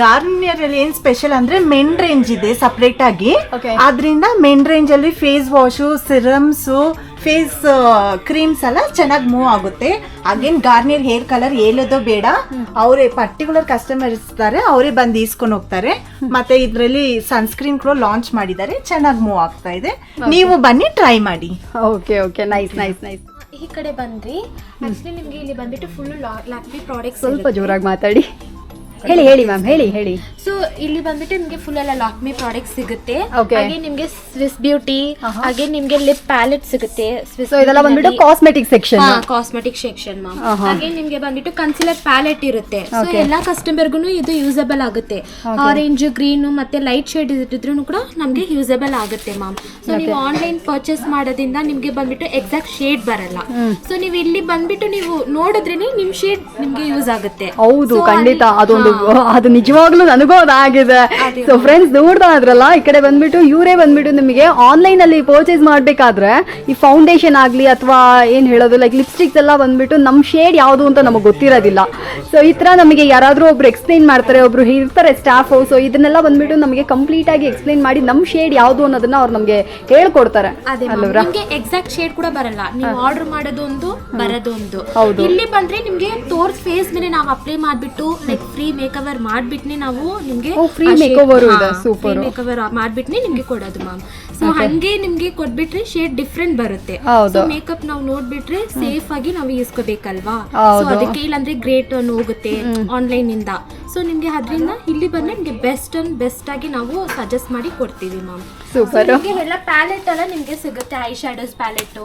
ಗಾರ್ನಿಯರ್ ಅಲ್ಲಿ ಏನ್ ಸ್ಪೆಷಲ್ ಅಂದ್ರೆ ಮೆನ್ ರೇಂಜ್ ಇದೆ ಸಪ್ರೇಟ್ ಆಗಿ. ಅದ್ರಿಂದ ಆದ್ರಿಂದ ಮೆನ್ ರೇಂಜ್ ಅಲ್ಲಿ face wash serums face creams ಎಲ್ಲ ಚೆನ್ನಾಗಿ ಮೂವ್ ಆಗುತ್ತೆ. ಅಗೇನ್ ಗಾರ್ನಿಯರ್ ಹೇರ್ ಕಲರ್ ಹೇಳೋದು ಬೇಡ. ಅವರೇ ಪರ್ಟಿಕ್ಯುಲರ್ ಕಸ್ಟಮರ್ ಇರ್ತಾರೆ ಅವರೇ ಬಂದು ಈಸ್ಕೊಂಡು ಹೋಗ್ತಾರೆ. ಮತ್ತೆ ಇದ್ರಲ್ಲಿ ಸನ್ಸ್ಕ್ರೀನ್ ಕೂಡ ಲಾಂಚ್ ಮಾಡಿದ್ದಾರೆ ಚೆನ್ನಾಗಿ ಮೂವ್ ಆಗ್ತಾ ಇದೆ. ನೀವು ಬನ್ನಿ ಟ್ರೈ ಮಾಡಿ. Okay okay nice nice nice ಈ ಕಡೆ ಬಂದ್ರಿ. ಆಕ್ಚುಲಿ ನಿಮ್ಗೆ ಇಲ್ಲಿ ಬಂದ್ಬಿಟ್ಟು ಫುಲ್ ಲಾಕ್ಮಿ ಪ್ರಾಡಕ್ಟ್ಸ್ ಸ್ವಲ್ಪ ಜೋರಾಗಿ ಮಾತಾಡಿ. ಹೇಳಿ ಹೇಳಿ ಮ್ಯಾಮ್ ಹೇಳಿ ಹೇಳಿ. ಸೊ ಇಲ್ಲಿ ಬಂದ್ಬಿಟ್ಟು ನಿಮ್ಗೆ ಫುಲ್ ಎಲ್ಲ ಲಾಕ್ಮಿ ಪ್ರಾಡಕ್ಟ್ ಸಿಗುತ್ತೆ. Okay. ಹಾಗೆ ನಿಮ್ಗೆ ಸ್ವಿಸ್ ಬ್ಯೂಟಿ ಹಾಗೆ ನಿಮ್ಗೆ ಲಿಪ್ ಪ್ಯಾಲೆಟ್ ಸಿಗುತ್ತೆ. ಸ್ವಿಸ್ ಸೊ ಇದೆಲ್ಲ ಬಂದ್ಬಿಟ್ಟು cosmetic section cosmetic section ma'am. ಹಾಗೆ ನಿಮ್ಗೆ ಬಂದ್ಬಿಟ್ಟು ಕನ್ಸಿಲರ್ ಪ್ಯಾಲೆಟ್ ಇರುತ್ತೆ. ಸೊ ಎಲ್ಲಾ ಕಸ್ಟಮರ್ಗೂ ಇದು ಯೂಸಬಲ್ ಆಗುತ್ತೆ. ಆರೆಂಜ್ ಗ್ರೀನ್ ಮತ್ತೆ ಲೈಟ್ ಶೇಡ್ ಇದ್ರೂ ಕೂಡ ನಮ್ಗೆ ಯೂಸಬಲ್ ಆಗುತ್ತೆ ಮ್ಯಾಮ್ ಸೊ ನೀವು ಆನ್ಲೈನ್ ಪರ್ಚೇಸ್ ಮಾಡೋದ್ರಿಂದ ನಿಮ್ಗೆ ಬಂದ್ಬಿಟ್ಟು ಎಕ್ಸಾಕ್ಟ್ ಶೇಡ್ ಬರಲ್ಲ. ಸೊ ನೀವು ಇಲ್ಲಿ ಬಂದ್ಬಿಟ್ಟು ನೀವು ನೋಡಿದ್ರೇನೆ ನಿಮ್ ಶೇಡ್ ನಿಮ್ಗೆ ಯೂಸ್ ಆಗುತ್ತೆ. ಹೌದು So, ಖಂಡಿತ. ಅಲ್ಲಿ- ಅದೊಂದು ಅದು ನಿಜವಾಗ್ಲೂ ನನಗೂ ಅದಾಗಿದೆ ಸೊ ಫ್ರೆಂಡ್ಸ್ ನೋಡ್ತಾ ಇದ್ರಲ್ಲ ಈ ಕಡೆ ಬಂದ್ಬಿಟ್ಟು ಇವರೇ ಬಂದ್ಬಿಟ್ಟು ನಿಮಗೆ ಆನ್ಲೈನ್ ಅಲ್ಲಿ ಪರ್ಚೇಸ್ ಮಾಡ್ಬೇಕಾದ್ರೆ ಈ ಫೌಂಡೇಶನ್ ಆಗ್ಲಿ ಅಥವಾ ಏನ್ ಹೇಳೋದು ಲೈಕ್ ಲಿಪ್ಸ್ಟಿಕ್ಸ್ ಎಲ್ಲ ಬಂದ್ಬಿಟ್ಟು ನಮ್ ಶೇಡ್ ಯಾವುದು ಅಂತ ನಮಗೆ ಗೊತ್ತಿರೋದಿಲ್ಲ. ಸೊ ಈ ತರ ನಮಗೆ ಯಾರಾದ್ರೂ ಒಬ್ರು ಎಕ್ಸ್ಪ್ಲೈನ್ ಮಾಡ್ತಾರೆ ಒಬ್ರು ಇರ್ತಾರೆ ಸ್ಟಾಫ್ ಸೊ ಇದನ್ನೆಲ್ಲ ಬಂದ್ಬಿಟ್ಟು ನಮಗೆ ಕಂಪ್ಲೀಟ್ ಆಗಿ ಎಕ್ಸ್ಪ್ಲೈನ್ ಮಾಡಿ ನಮ್ ಶೇಡ್ ಯಾವುದು ಅನ್ನೋದನ್ನ ಅವ್ರು ನಮಗೆ ಹೇಳ್ಕೊಡ್ತಾರೆ. ಅದೇ ನಿಮ್ಗೆ ಎಕ್ಸಾಕ್ಟ್ ಶೇಡ್ ಕೂಡ ಬರಲ್ಲ. ನೀವು ಆರ್ಡರ್ ಮಾಡೋದೊಂದು ಬರೋದೊಂದು. ಇಲ್ಲಿ ಬಂದ್ರೆ ನಿಮ್ಗೆ ತೋರ್ಸ್ ಫೇಸ್ ಮೇಲೆ ನಾವು ಅಪ್ಲೈ ಮಾಡ್ಬಿಟ್ಟು ಲೈಕ್ ಫ್ರೀ ಮೇಕ್ ಓವರ್ ಮಾಡ್ಬಿಟ್ನೆ ನಾವು ನಿಮ್ಗೆ ಫ್ರೀ free makeover ಇದೆ, super. ಮೇಕ್ ಓವರ್ ಮಾಡ್ಬಿಟ್ನೆ ನಿಮ್ಗೆ ಕೊಡೋದು ಮ್ಯಾಮ್ ಸೊ ಹಂಗೆ ನಿಮ್ಗೆ ಕೊಟ್ಬಿಟ್ರೆ ಶೇಡ್ ಡಿಫ್ರೆಂಟ್ ಬರುತ್ತೆ. ಹೌದು. ಸೊ ಮೇಕಪ್ ನಾವು ನೋಡ್ಬಿಟ್ರೆ ಸೇಫ್ ಆಗಿ ನಾವು ಇಸ್ಕೋಬೇಕಲ್ವಾ ಸೊ. ಅದಕ್ಕೆ ಇಲ್ಲಾಂದ್ರೆ ಗ್ರೇಟ್ ಅನ್ನು ಹೋಗುತ್ತೆ ಆನ್ಲೈನ್ ಇಂದ. ಸೊ ನಿಮ್ಗೆ ಅದ್ರಿಂದ ಇಲ್ಲಿ ಬಂದ್ರೆ ನಿಮ್ಗೆ ಬೆಸ್ಟ್ ಅಂಡ್ ಬೆಸ್ಟ್ ಆಗಿ ನಾವು ಸಜೆಸ್ಟ್ ಮಾಡಿ ಕೊಡ್ತೀವಿ ಮ್ಯಾಮ್ ಸೂಪರ್ ನಿಮ್ಗೆ ಎಲ್ಲ ಪ್ಯಾಲೆಟ್ ಎಲ್ಲ ನಿಮ್ಗೆ ಸಿಗುತ್ತೆ. Eye shadows palette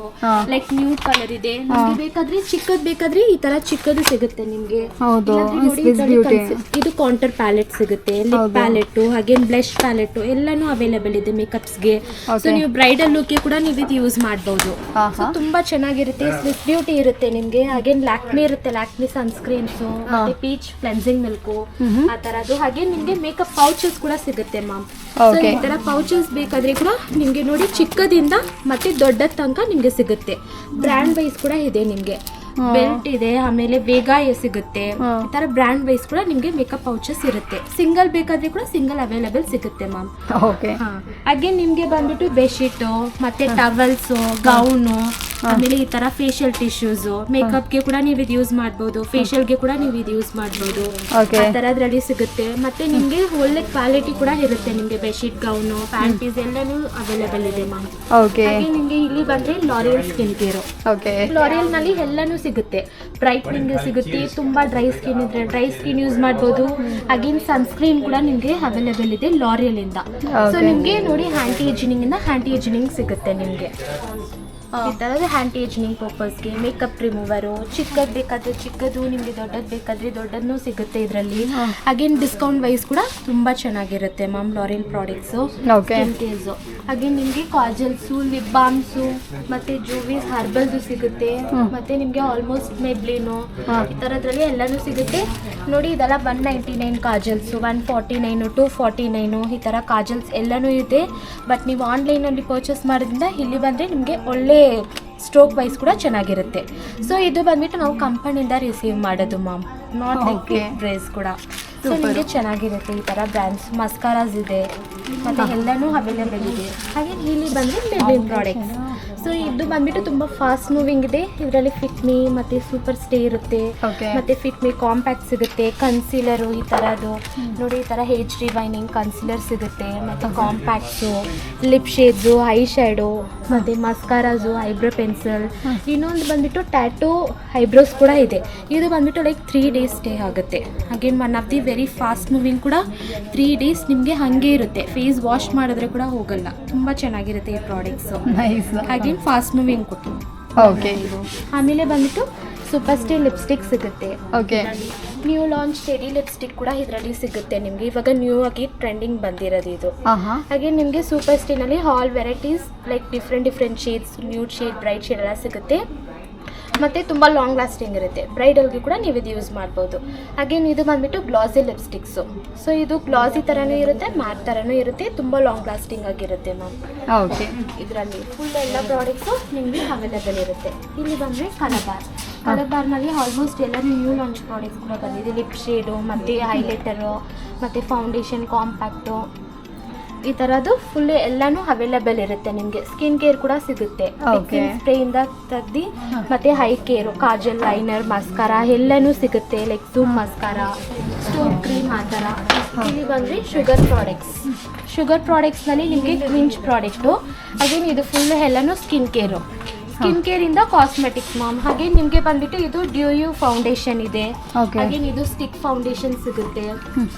like new colour ಇದೆ. ನಿಮ್ಗೆ ಬೇಕಾದ್ರೆ ಚಿಕ್ಕದ್ ಬೇಕಾದ್ರೆ ಈ ತರ ಚಿಕ್ಕದು ಸಿಗುತ್ತೆ ನಿಮ್ಗೆ. ಇದು ಕೌಂಟರ್ ಪ್ಯಾಲೆಟ್ ಸಿಗುತ್ತೆ. ಲಿಪ್ ಪ್ಯಾಲೆಟ್ ಹಾಗೆ ಬ್ಲಶ್ ಪ್ಯಾಲೆಟ್ ಎಲ್ಲಾನು ಅವೈಲೇಬಲ್ ಇದೆ ಮೇಕಪ್ಸ್ಗೆ ಸೊ ನೀವು ಬ್ರೈಡಲ್ ಲುಕ್ಗೆ ಕೂಡ ನೀವು ಇದು ಯೂಸ್ ಮಾಡಬಹುದು ಸೊ ತುಂಬಾ ಚೆನ್ನಾಗಿರುತ್ತೆ. ಸ್ವಿಸ್ ಬ್ಯೂಟಿ ಇರುತ್ತೆ ನಿಮ್ಗೆ. ಹಾಗೆ ಲ್ಯಾಕ್ಮಿ ಇರುತ್ತೆ. ಲ್ಯಾಕ್ಮಿ ಸನ್ಸ್ಕ್ರೀನ್ಸ್ ಮತ್ತೆ ಪೀಚ್ ಕ್ಲೆನ್ಸಿಂಗ್ ಮಿಲ್ಕು ಆ ತರದ್ದು. ಹಾಗೆ ನಿಮ್ಗೆ ಮೇಕಪ್ ಪೌಚಸ್ ಕೂಡ ಸಿಗುತ್ತೆ ಮ್ಯಾಮ್ ಸೊ ಈ ತರ ಪೌಚಸ್ ಬೇಕಾದ್ರೆ ಕೂಡ ನಿಮ್ಗೆ ನೋಡಿ ಚಿಕ್ಕದಿಂದ ಮತ್ತೆ ದೊಡ್ಡದ ತನಕ ನಿಮ್ಗೆ ಸಿಗುತ್ತೆ. ಬ್ರ್ಯಾಂಡ್ ವೈಸ್ ಕೂಡ ಇದೆ ನಿಮ್ಗೆ. ಬೆಲ್ಟ್ ಇದೆ ಆಮೇಲೆ ವೇಗ ಸಿಗುತ್ತೆ. ಈ ತರ ಬ್ರ್ಯಾಂಡ್ ವೈಸ್ ಕೂಡ ನಿಮ್ಗೆ ಮೇಕಪ್ ಪೌಚಸ್ ಇರುತ್ತೆ. ಸಿಂಗಲ್ ಬೇಕಾದ್ರೆ ಕೂಡ ಸಿಂಗಲ್ ಅವೈಲೇಬಲ್ ಸಿಗುತ್ತೆ ಮ್ಯಾಮ್ ಓಕೆ ಹಾಗೆ ನಿಮ್ಗೆ ಬಂದ್ಬಿಟ್ಟು ಬೆಡ್ಶೀಟ್ ಮತ್ತೆ ಟವಲ್ಸ್ ಗೌನು ಆಮೇಲೆ ಈ ತರ ಫೇಶಿಯಲ್ ಟಿಶ್ಯೂಸ್ ಮೇಕಪ್ಗೆ ಕೂಡ ನೀವು ಇದು ಯೂಸ್ ಫೇಶಿಯಲ್ಗೆ ಕೂಡ ನೀವು ಇದು ಯೂಸ್ ಮಾಡಬಹುದು ಈ ಆ ತರದ್ರಲ್ಲಿ ಸಿಗುತ್ತೆ. ಮತ್ತೆ ನಿಮ್ಗೆ ಒಳ್ಳೆ ಕ್ವಾಲಿಟಿ ಕೂಡ ಇರುತ್ತೆ ನಿಮ್ಗೆ ಬೆಡ್ಶೀಟ್ ಗೌನ್ ಪ್ಯಾಂಟೀಸ್ ಎಲ್ಲಾನು ಅವೈಲೇಬಲ್ ಇದೆ ಮ್ಯಾಮ್ ಹಾಗೆ ನಿಮ್ಗೆ ಇಲ್ಲಿ ಬಂದ್ರೆ ಲಾರಿಯಲ್ ಸ್ಕಿನ್ ಕೇರ್ ಲಾರಿಯಲ್ನಲ್ಲಿ ಎಲ್ಲಾನು ಸಿಗುತ್ತೆ. ಬ್ರೈಟ್ನಿಂಗ್ ಸಿಗುತ್ತೆ. ತುಂಬಾ ಡ್ರೈ ಸ್ಕಿನ್ ಇದ್ರೆ ಡ್ರೈ ಸ್ಕಿನ್ ಯೂಸ್ ಮಾಡ್ಬೋದು. ಅಗೇನ್ ಸನ್ಸ್ಕ್ರೀನ್ ಕೂಡ ನಿಮ್ಗೆ ಅವೈಲೇಬಲ್ ಇದೆ ಲಾರಿಯಲ್ ಇಂದ. ಸೊ ನಿಮ್ಗೆ ನೋಡಿ ಹ್ಯಾಂಟಿ ಏಜಿನಿಂಗ್ ಇಂದ ಹ್ಯಾಂಟಿ ಏಜಿನಿಂಗ್ ಸಿಗುತ್ತೆ ನಿಮ್ಗೆ. ಈ ಹ್ಯಾಂಟಿ ಏಜಿನಿಂಗ್ ಪರ್ಪಸ್ಗೆ ಮೇಕಪ್ ರಿಮೂವರು ಚಿಕ್ಕದ್ ಬೇಕಾದ್ರೆ ಚಿಕ್ಕದು ನಿಮ್ಗೆ ದೊಡ್ಡದ್ ಬೇಕಾದ್ರೆ ದೊಡ್ಡದ್ನು ಸಿಗುತ್ತೆ ಇದರಲ್ಲಿ. ಅಗೇನ್ ಡಿಸ್ಕೌಂಟ್ ವೈಸ್ ಕೂಡ ತುಂಬಾ ಚೆನ್ನಾಗಿರುತ್ತೆ ಮ್ಯಾಮ್ ಲಾರಿಯಲ್ ಪ್ರಾಡಕ್ಟ್ಸು. ಕೇಸು ಹಾಗೆ ನಿಮ್ಗೆ ಕಾಜಲ್ಸು ಲಿಪ್ ಬಾಮ್ಸು ಮತ್ತೆ ಜೂವಿಸ್ ಹರ್ಬಲ್ದು ಸಿಗುತ್ತೆ. ಮತ್ತೆ ನಿಮ್ಗೆ ಆಲ್ಮೋಸ್ಟ್ ಮೆಬ್ಲಿನು ಈ ತರದ್ರಲ್ಲಿ ಎಲ್ಲಾನು ಸಿಗುತ್ತೆ. ನೋಡಿ ಇದೆಲ್ಲ one ninety nine kajals one forty nine two forty nine ಈ ತರ ಕಾಜಲ್ಸ್ ಎಲ್ಲಾನು ಇದೆ. ಬಟ್ ನೀವು ಆನ್ಲೈನಲ್ಲಿ ಪರ್ಚೇಸ್ ಮಾಡೋದ್ರಿಂದ ಇಲ್ಲಿ ಬಂದ್ರೆ ನಿಮಗೆ ಒಳ್ಳೆ ಸ್ಟ್ರೋಕ್ ವೈಸ್ ಕೂಡ ಚೆನ್ನಾಗಿರುತ್ತೆ. ಸೊ ಇದು ಬಂದ್ಬಿಟ್ಟು ನಾವು ಕಂಪನಿಯಿಂದ ರಿಸೀವ್ ಮಾಡೋದು ma'am not like price dress ಕೂಡ. ಸೊ ನಿಮಗೆ ಚೆನ್ನಾಗಿರುತ್ತೆ ಈ ಥರ ಬ್ರ್ಯಾಂಡ್ಸ್ ಮಸ್ಕಾರಾಸ್ ಇದೆ. ಮತ್ತೆ ಎಲ್ಲನೂ ಅವೈಲೇಬಲ್ ಇದೆ. ಹಾಗೆ ಇಲ್ಲಿ ಬಂದರೆ ಪ್ರಾಡಕ್ಟ್ಸ್ ಸೊ ಇದು ಬಂದ್ಬಿಟ್ಟು ತುಂಬಾ ಫಾಸ್ಟ್ ಮೂವಿಂಗ್ ಇದೆ. ಇದರಲ್ಲಿ ಫಿಟ್ ಮೀ ಮತ್ತೆ ಸೂಪರ್ ಸ್ಟೇ ಇರುತ್ತೆ. ಮತ್ತೆ ಫಿಟ್ ಮೀ ಕಾಂಪ್ಯಾಕ್ಟ್ ಸಿಗುತ್ತೆ. ಕನ್ಸೀಲರ್ ಈ ತರದು ನೋಡಿ ಈ ತರ ಹೇಜ್ ರಿವೈನಿಂಗ್ ಕನ್ಸೀಲರ್ ಸಿಗುತ್ತೆ. ಮತ್ತೆ compacts lip shades eye shadow ಮತ್ತೆ ಮಸ್ಕಾರಾಸು ಐಬ್ರೋ ಪೆನ್ಸಿಲ್ ಇನ್ನೊಂದು ಬಂದ್ಬಿಟ್ಟು ಟ್ಯಾಟೋ ಐಬ್ರೋಸ್ ಕೂಡ ಇದೆ. ಇದು ಬಂದ್ಬಿಟ್ಟು ಲೈಕ್ ತ್ರೀ ಡೇಸ್ ಸ್ಟೇ ಆಗುತ್ತೆ. Again one of the very fast moving ಕೂಡ ತ್ರೀ ಡೇಸ್ ನಿಮಗೆ ಹಾಗೆ ಇರುತ್ತೆ. ಫೇಸ್ ವಾಶ್ ಮಾಡಿದ್ರೆ ಕೂಡ ಹೋಗಲ್ಲ. ತುಂಬ ಚೆನ್ನಾಗಿರುತ್ತೆ ಈ products nice again fast moving ಕೊಟ್ಟಿನಿ. ಓಕೆ ಆಮೇಲೆ ಬಂದ್ಬಿಟ್ಟು ಸೂಪರ್ ಸ್ಟೇ ಲಿಪ್ಸ್ಟಿಕ್ ಸಿಗುತ್ತೆ. Okay new launch teddy lipstick ಕೂಡ ಇದರಲ್ಲಿ ಸಿಗುತ್ತೆ ನಿಮಗೆ. ಇವಾಗ ನ್ಯೂ ಆಗಿ ಟ್ರೆಂಡಿಂಗ್ ಬಂದಿರೋದು ಇದು. ಹಾಗೆ ನಿಮಗೆ super ಸ್ಟೇನಲ್ಲಿ all varieties like different different shades new shade bright shade ಎಲ್ಲ ಸಿಗುತ್ತೆ. ಮತ್ತು ತುಂಬ ಲಾಂಗ್ ಲಾಸ್ಟಿಂಗ್ ಇರುತ್ತೆ. ಬ್ರೈಡಲ್ಗೆ ಕೂಡ ನೀವು ಇದು ಯೂಸ್ ಮಾಡ್ಬೋದು. ಅಗೇನ್ ಇದು ಬಂದ್ಬಿಟ್ಟು ಗ್ಲಾಸಿ ಲಿಪ್ಸ್ಟಿಕ್ಸು ಸೊ ಇದು ಗ್ಲಾಸಿ ಥರನೂ ಇರುತ್ತೆ ಮ್ಯಾಟ್ ಥರನೂ ಇರುತ್ತೆ ತುಂಬ ಲಾಂಗ್ ಲಾಸ್ಟಿಂಗ್ ಆಗಿರುತ್ತೆ ಮ್ಯಾಮ್ ಓಕೆ ಇದರಲ್ಲಿ ಫುಲ್ ಎಲ್ಲ ಪ್ರಾಡಕ್ಟ್ಸು ನಿಮಗೆ ಅವೈಲೇಬಲ್ ಇರುತ್ತೆ. ಇಲ್ಲಿ ಬಂದರೆ ಕಲಬಾರ್. ಕಲಬಾರ್ನಲ್ಲಿ ಆಲ್ಮೋಸ್ಟ್ ಎಲ್ಲ ನ್ಯೂ ಲಾಂಚ್ ಪ್ರಾಡಕ್ಟ್ಸ್ ಕೂಡ ಬಂದಿದೆ. ಲಿಪ್ ಶೇಡು ಮತ್ತು ಹೈಲೈಟರು ಮತ್ತು ಫೌಂಡೇಶನ್ ಕಾಂಪ್ಯಾಕ್ಟು ಈ ಥರದ್ದು ಫುಲ್ ಎಲ್ಲಾನು ಅವೈಲೇಬಲ್ ಇರುತ್ತೆ. ನಿಮಗೆ ಸ್ಕಿನ್ ಕೇರ್ ಕೂಡ ಸಿಗುತ್ತೆ. ಸ್ಪ್ರೇ ಇಂದ ತಗ್ದಿ ಮತ್ತೆ eye care kajal liner mascara ಎಲ್ಲಾನು ಸಿಗುತ್ತೆ. Like zoom mascara stone cream ಆ ಥರ. ಇಲ್ಲಿ ಬಂದ್ರೆ ಶುಗರ್ ಪ್ರಾಡಕ್ಟ್ಸ್ ಶುಗರ್ ಪ್ರಾಡಕ್ಟ್ಸ್ನಲ್ಲಿ ನಿಮಗೆ ಕ್ವಿಂಚ್ ಪ್ರಾಡಕ್ಟು ಅಗೇನ್ ಇದು ಫುಲ್ ಎಲ್ಲಾನು ಸ್ಕಿನ್ ಕೇರು ಸ್ಕಿನ್ ಕೇರ್ ಇಂದ ಕಾಸ್ಮೆಟಿಕ್ಸ್ ಮಾಮ್ ಹಾಗೆ ನಿಮ್ಗೆ ಬಂದ್ಬಿಟ್ಟು ಇದು ಡ್ಯೂಯು ಫೌಂಡೇಶನ್ ಇದೆ. Okay. ಹಾಗೆ ಇದು ಸ್ಟಿಕ್ ಫೌಂಡೇಶನ್ ಸಿಗುತ್ತೆ.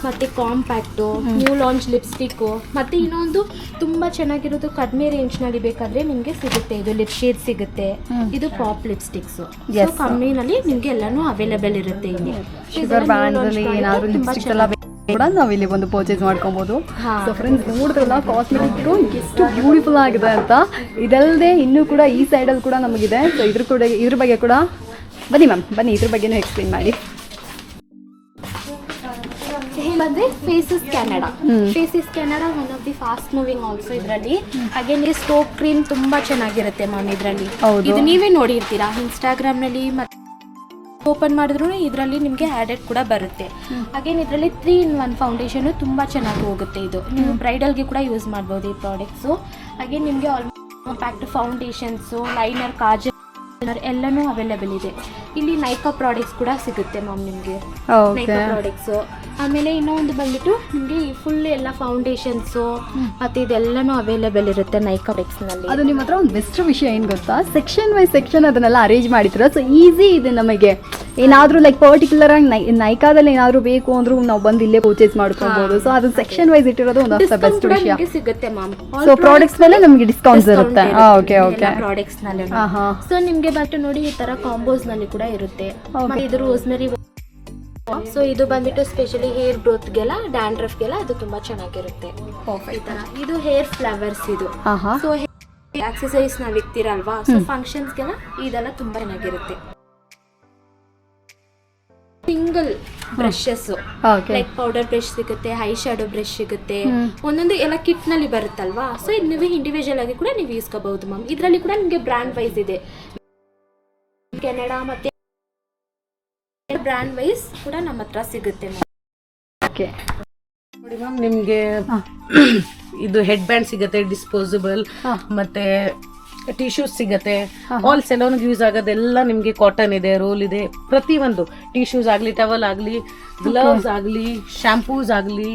ಮತ್ತೆ ಕಾಂಪ್ಯಾಕ್ಟು ನ್ಯೂ ಲಾಂಚ್ ಲಿಪ್ಸ್ಟಿಕ್ ಮತ್ತೆ ಇನ್ನೊಂದು ತುಂಬಾ ಚೆನ್ನಾಗಿರೋದು ಕಡಿಮೆ ರೇಂಜ್ನಲ್ಲಿ ಬೇಕಾದ್ರೆ ನಿಮ್ಗೆ ಸಿಗುತ್ತೆ. ಇದು ಲಿಪ್ ಶೇಡ್ ಸಿಗುತ್ತೆ. ಇದು ಪಾಪ್ ಲಿಪ್ಸ್ಟಿಕ್ಸ್ Yes. ಕಮ್ಮಿನಲ್ಲಿ ನಿಮ್ಗೆ ಎಲ್ಲಾನು ಅವೈಲೇಬಲ್ ಇರುತ್ತೆ ಇಲ್ಲಿ. ಶುಗರ್ ಚೆನ್ನಾಗಿ ಅಲ್ಲಿ ಏನಾದ್ರು ಲಿಪ್ಸ್ಟಿಕ್ ಎಲ್ಲ ಬೇಕು ಕೂಡ ನಾವು ಇಲ್ಲಿ ಒಂದು ಪರ್ಚೇಸ್ ಮಾಡ್ಕೊಬೋದು. ಸೊ ಫ್ರೆಂಡ್ಸ್ ನೋಡಿದ್ರಲ್ಲ ಕಾಸ್ಮೆಟಿಕ್ ಎಷ್ಟು ಬ್ಯೂಟಿಫುಲ್ ಆಗಿದೆ ಅಂತ? ಇದಲ್ಲದೆ ಇನ್ನೂ ಕೂಡ ಈ ಸೈಡಲ್ಲಿ ಕೂಡ ನಮಗಿದೆ. ಸೊ ಇದ್ರ ಕೂಡ ಇದ್ರ ಬಗ್ಗೆ ಕೂಡ ಬನ್ನಿ ಮ್ಯಾಮ್ ಬನ್ನಿ ಇದ್ರ ಬಗ್ಗೆನೂ ಎಕ್ಸ್ಪ್ಲೇನ್ ಮಾಡಿ. ಬಂದ್ರೆ Faces Canada. Faces Canada one of the fast moving also ಇದರಲ್ಲಿ. ಹಾಗೆ ಈ ಸ್ಟೋಪ್ ಕ್ರೀಮ್ ತುಂಬಾ ಚೆನ್ನಾಗಿರುತ್ತೆ ಮ್ಯಾಮ್ ಇದರಲ್ಲಿ. ಇದು ನೀವೇ ನೋಡಿರ್ತೀರಾ ಇನ್ಸ್ಟಾಗ್ರಾಮ್ನಲ್ಲಿ ಮತ್ತೆ ಓಪನ್ ಮಾಡಿದ್ರು ಇದರಲ್ಲಿ ನಿಮಗೆ ಆ್ಯಡೆಡ್ ಕೂಡ ಬರುತ್ತೆ. ಅಗೇನ್ ಇದರಲ್ಲಿ ತ್ರೀ ಇನ್ ಒನ್ ಫೌಂಡೇಶನ್ ತುಂಬಾ ಚೆನ್ನಾಗಿ ಹೋಗುತ್ತೆ ಇದು. ನೀವು ಬ್ರೈಡಲ್ಗೆ ಕೂಡ ಯೂಸ್ ಮಾಡ್ಬೋದು ಈ ಪ್ರಾಡಕ್ಟ್ಸು ಹಾಗೆ ನಿಮಗೆ almost pact foundations liner kajal ಎಲ್ಲನೂ ಅವೈಲೇಬಲ್ ಇದೆ. ಇಲ್ಲಿ ನೈಕಾ ಪ್ರಾಡಕ್ಟ್ಸ್ ಕೂಡ ಸಿಗುತ್ತೆ ಮ್ಯಾಮ್ ನಿಮಗೆ. ನೈಕಾ ಪ್ರಾಡಕ್ಟ್ಸ್ ಆಮೇಲೆ ಇನ್ನೊಂದು ಬಂದ್ಬಿಟ್ಟು ನಿಮಗೆ ಈ ಫುಲ್ ಎಲ್ಲ ಫೌಂಡೇಶನ್ಸ್ ಮತ್ತೆ ಇದೆಲ್ಲನೂ ಅವೈಲೇಬಲ್ ಇರುತ್ತೆ ನೈಕಾ ಪ್ರಾಡಕ್ಟ್ಸ್ನಲ್ಲಿ. ಅದು ನಿಮ್ಮ ಹತ್ರ ಒಂದು ಬೆಸ್ಟ್ ವಿಷಯ ಏನು ಗೊತ್ತಾ? ಸೆಕ್ಷನ್ ವೈಸ್ ಸೆಕ್ಷನ್ ಅದನ್ನೆಲ್ಲ ಅರೇಂಜ್ ಮಾಡಿದ್ರ ಸೊ ಈಸಿ ಇದೆ ನಮಗೆ. ಏನಾದರೂ ಲೈಕ್ ಪರ್ಟಿಕ್ಯುಲರ್ ಆಗಿ ನೈ ನೈಕಾದಲ್ಲಿ ಏನಾದರೂ ಬೇಕು ಅಂದ್ರೂ ನಾವು ಬಂದು ಇಲ್ಲೇ ಪರ್ಚೇಸ್ ಮಾಡ್ಕೊಬೋದು. ಸೊ ಅದು ಸೆಕ್ಷನ್ ವೈಸ್ ಇಟ್ಟಿರೋದು ಒಂದು ಬೆಸ್ಟ್ ವಿಷಯ. ಸಿಗುತ್ತೆ ಮ್ಯಾಮ್ ಸೊ ಪ್ರಾಡಕ್ಟ್ಸ್ ಮೇಲೆ ನಮಗೆ ಡಿಸ್ಕೌಂಟ್ಸ್ ಇರುತ್ತೆ. ಓಕೆ ಓಕೆ ಪ್ರಾಡಕ್ಟ್ಸ್ನಲ್ಲಿ. ಸೊ ನಿಮ್ಗೆ ಬಟ್ ನೋಡಿ ಈ ತರ ಕಾಂಬೋಸ್ನಲ್ಲಿ ಕೂಡ ಇರುತ್ತೆ. ಮತ್ತೆ ಇದು ರೋಸ್ಮೆರಿ ಸೊ ಇದು ಬಂದ್ಬಿಟ್ಟು ಸ್ಪೆಷಲಿ ಹೇರ್ ಗ್ರೋತ್ ಗೆಲ್ಲ ಡ್ಯಾಂಡ್ರಫ್ ಗೆಲ್ಲ ಅದು ತುಂಬಾ ಚೆನ್ನಾಗಿರುತ್ತೆ. ಈ ತರ. ಇದು ಹೇರ್ ಫ್ಲವರ್ಸ್ ಇದು. ಸೊ ಆಕ್ಸಸರೀಸ್ ನಾವ್ ಇಕ್ತಿರಲ್ವಾ? ಸೊ ಫಂಕ್ಷನ್ಸ್ ಗೆಲ್ಲ ಇದೆಲ್ಲ ತುಂಬಾ ಚೆನ್ನಾಗಿರುತ್ತೆ. Single brushes like powder brush ಸಿಗುತ್ತೆ ಹೈ ಶಾಡೋ ಬ್ರಷ್ ಸಿಗುತ್ತೆ ಒಂದೊಂದು ಎಲ್ಲ ಕಿಟ್ನಲ್ಲಿ ಬರುತ್ತಲ್ವಾ? ಸೊ ಇದು ನೀವು ಇಂಡಿವಿಜುವಲ್ ಆಗಿ ಕೂಡ ನೀವು ಯೂಸ್ಕೋಬಹುದು ಮ್ಯಾಮ್ ಇದರಲ್ಲಿ ಕೂಡ ನಿಮಗೆ ಬ್ರ್ಯಾಂಡ್ ವೈಸ್ ಇದೆ. ಕೆನಡಾ ಮತ್ತೆ ಬ್ರ್ಯಾಂಡ್ ವೈಸ್ ಕೂಡ ನಮ್ಮ ಹತ್ರ ಸಿಗುತ್ತೆ ಓಕೆ ನೋಡಿ ಮ್ಯಾಮ್ ನಿಮಗೆ ಇದು ಹೆಡ್ ಬ್ಯಾಂಡ್ ಸಿಗುತ್ತೆ ಡಿಸ್ಪೋಸಬಲ್ ಮತ್ತೆ ಟಿಶ್ಯೂಸ್ ಸಿಗತ್ತೆ. ಆಲ್ ಸೆಲೋನ್ಗೆ ಯೂಸ್ ಆಗೋದೆಲ್ಲ ನಿಮಗೆ ಕಾಟನ್ ಇದೆ ರೋಲ್ ಇದೆ. ಪ್ರತಿಯೊಂದು. ಟಿಶ್ಯೂಸ್ ಆಗಲಿ ಟವಲ್ ಆಗಲಿ ಗ್ಲವ್ಸ್ ಆಗಲಿ ಶ್ಯಾಂಪೂಸ್ ಆಗಲಿ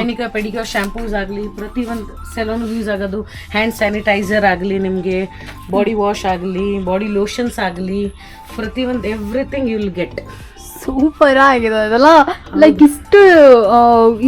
ಮೆನಿಕಾ ಪೆಡಿಕಾ ಶ್ಯಾಂಪೂಸ್ ಶಾಂಪೂಸ್ ಆಗಲಿ ಪ್ರತಿಯೊಂದು ಸೆಲೋನ್ಗೆ ಯೂಸ್ ಆಗೋದು. ಹ್ಯಾಂಡ್ ಸ್ಯಾನಿಟೈಸರ್ ಆಗಲಿ ನಿಮಗೆ ಬಾಡಿ ವಾಶ್ ಆಗಲಿ ಬಾಡಿ ಲೋಷನ್ಸ್ ಆಗಲಿ ಪ್ರತಿಯೊಂದು everything you will get super ಆಗಿದೆ ಅದಲ್ಲ ಲೈಕ್ ಇಷ್ಟು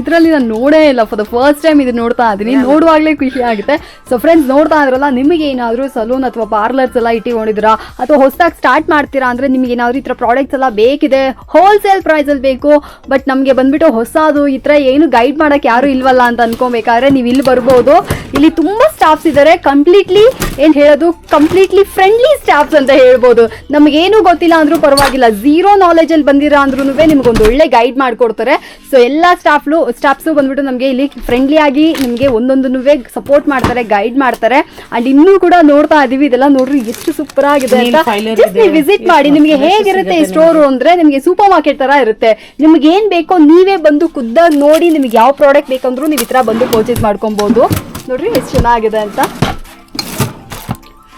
ಇದರಲ್ಲಿ ನಾನು ನೋಡೇ ಇಲ್ಲ. ಫಾರ್ ದ ಫಸ್ಟ್ ಟೈಮ್ ಇದು ನೋಡ್ತಾ ಇದ್ದೀನಿ. ನೋಡುವಾಗಲೇ ಖುಷಿ ಆಗುತ್ತೆ. ಸೊ ಫ್ರೆಂಡ್ಸ್ ನೋಡ್ತಾ ಇದ್ರಲ್ಲ ನಿಮಗೆ ಏನಾದರೂ ಸಲೂನ್ ಅಥವಾ ಪಾರ್ಲರ್ಸ್ ಎಲ್ಲ ಇಟ್ಟಿಕೊಂಡಿದ್ದೀರಾ? ಅಥವಾ ಹೊಸದಾಗಿ ಸ್ಟಾರ್ಟ್ ಮಾಡ್ತೀರಾ ಅಂದರೆ ನಿಮಗೆ ಏನಾದರೂ ಈ ಥರ ಪ್ರಾಡಕ್ಟ್ಸ್ ಎಲ್ಲ ಬೇಕಿದೆ? ಹೋಲ್ಸೇಲ್ ಪ್ರೈಸಲ್ಲಿ ಬೇಕು. ಬಟ್ ನಮಗೆ ಬಂದ್ಬಿಟ್ಟು ಹೊಸದು ಈ ಥರ ಏನು ಗೈಡ್ ಮಾಡೋಕ್ಕೆ ಯಾರು ಇಲ್ವಲ್ಲ ಅಂತ ಅನ್ಕೊಬೇಕಾದ್ರೆ ನೀವು ಇಲ್ಲಿ ಬರ್ಬೋದು. ಇಲ್ಲಿ ತುಂಬ ಸ್ಟಾಫ್ಸ್ ಇದ್ದಾರೆ ಕಂಪ್ಲೀಟ್ಲಿ ಏನು ಹೇಳೋದು? ಕಂಪ್ಲೀಟ್ಲಿ ಫ್ರೆಂಡ್ಲಿ ಸ್ಟಾಫ್ಸ್ ಅಂತ ಹೇಳ್ಬೋದು. ನಮಗೇನು ಗೊತ್ತಿಲ್ಲ ಅಂದರೂ ಪರವಾಗಿಲ್ಲ. ಝೀರೋ ನಾಲೆಜಲ್ಲಿ ಬಂದಿರೋ ಬರ್ತಿದ್ದೀರಾ ಅಂದ್ರೂ ನಿಮ್ಗೊಂದು ಒಳ್ಳೆ ಗೈಡ್ ಮಾಡ್ಕೊಡ್ತಾರೆ. ಸೊ ಎಲ್ಲ ಸ್ಟಾಫ್ಲು ಸ್ಟಾಫ್ಸು ಬಂದ್ಬಿಟ್ಟು ನಮಗೆ ಇಲ್ಲಿ ಫ್ರೆಂಡ್ಲಿ ಆಗಿ ನಿಮಗೆ ಒಂದೊಂದನ್ನು ಸಪೋರ್ಟ್ ಮಾಡ್ತಾರೆ ಗೈಡ್ ಮಾಡ್ತಾರೆ. ಅಂಡ್ ಇನ್ನೂ ಕೂಡ ನೋಡ್ತಾ ಇದೀವಿ ಇದೆಲ್ಲ ನೋಡ್ರಿ ಎಷ್ಟು ಸೂಪರ್ ಆಗಿದೆ ಅಂತ. ಜಸ್ಟ್. ನೀವು ವಿಸಿಟ್ ಮಾಡಿ ನಿಮಗೆ ಹೇಗಿರುತ್ತೆ ಈ ಸ್ಟೋರ್ ಸ್ಟೋರು ಅಂದ್ರೆ ನಿಮಗೆ ಸೂಪರ್ ಮಾರ್ಕೆಟ್ ತರ ಇರುತ್ತೆ. ನಿಮ್ಗೆ ಏನ್ ಬೇಕೋ ನೀವೇ ಬಂದು ಖುದ್ದಾಗಿ ನೋಡಿ ನಿಮ್ಗೆ ಯಾವ ಪ್ರಾಡಕ್ಟ್ ಬೇಕಂದ್ರೂ ನೀವು ಈ ತರ ಬಂದು ಪರ್ಚೇಸ್ ಮಾಡ್ಕೊಬಹುದು ನೋಡ್ರಿ ಎಷ್ಟು ಚೆನ್ನಾಗಿದೆ ಅಂತ.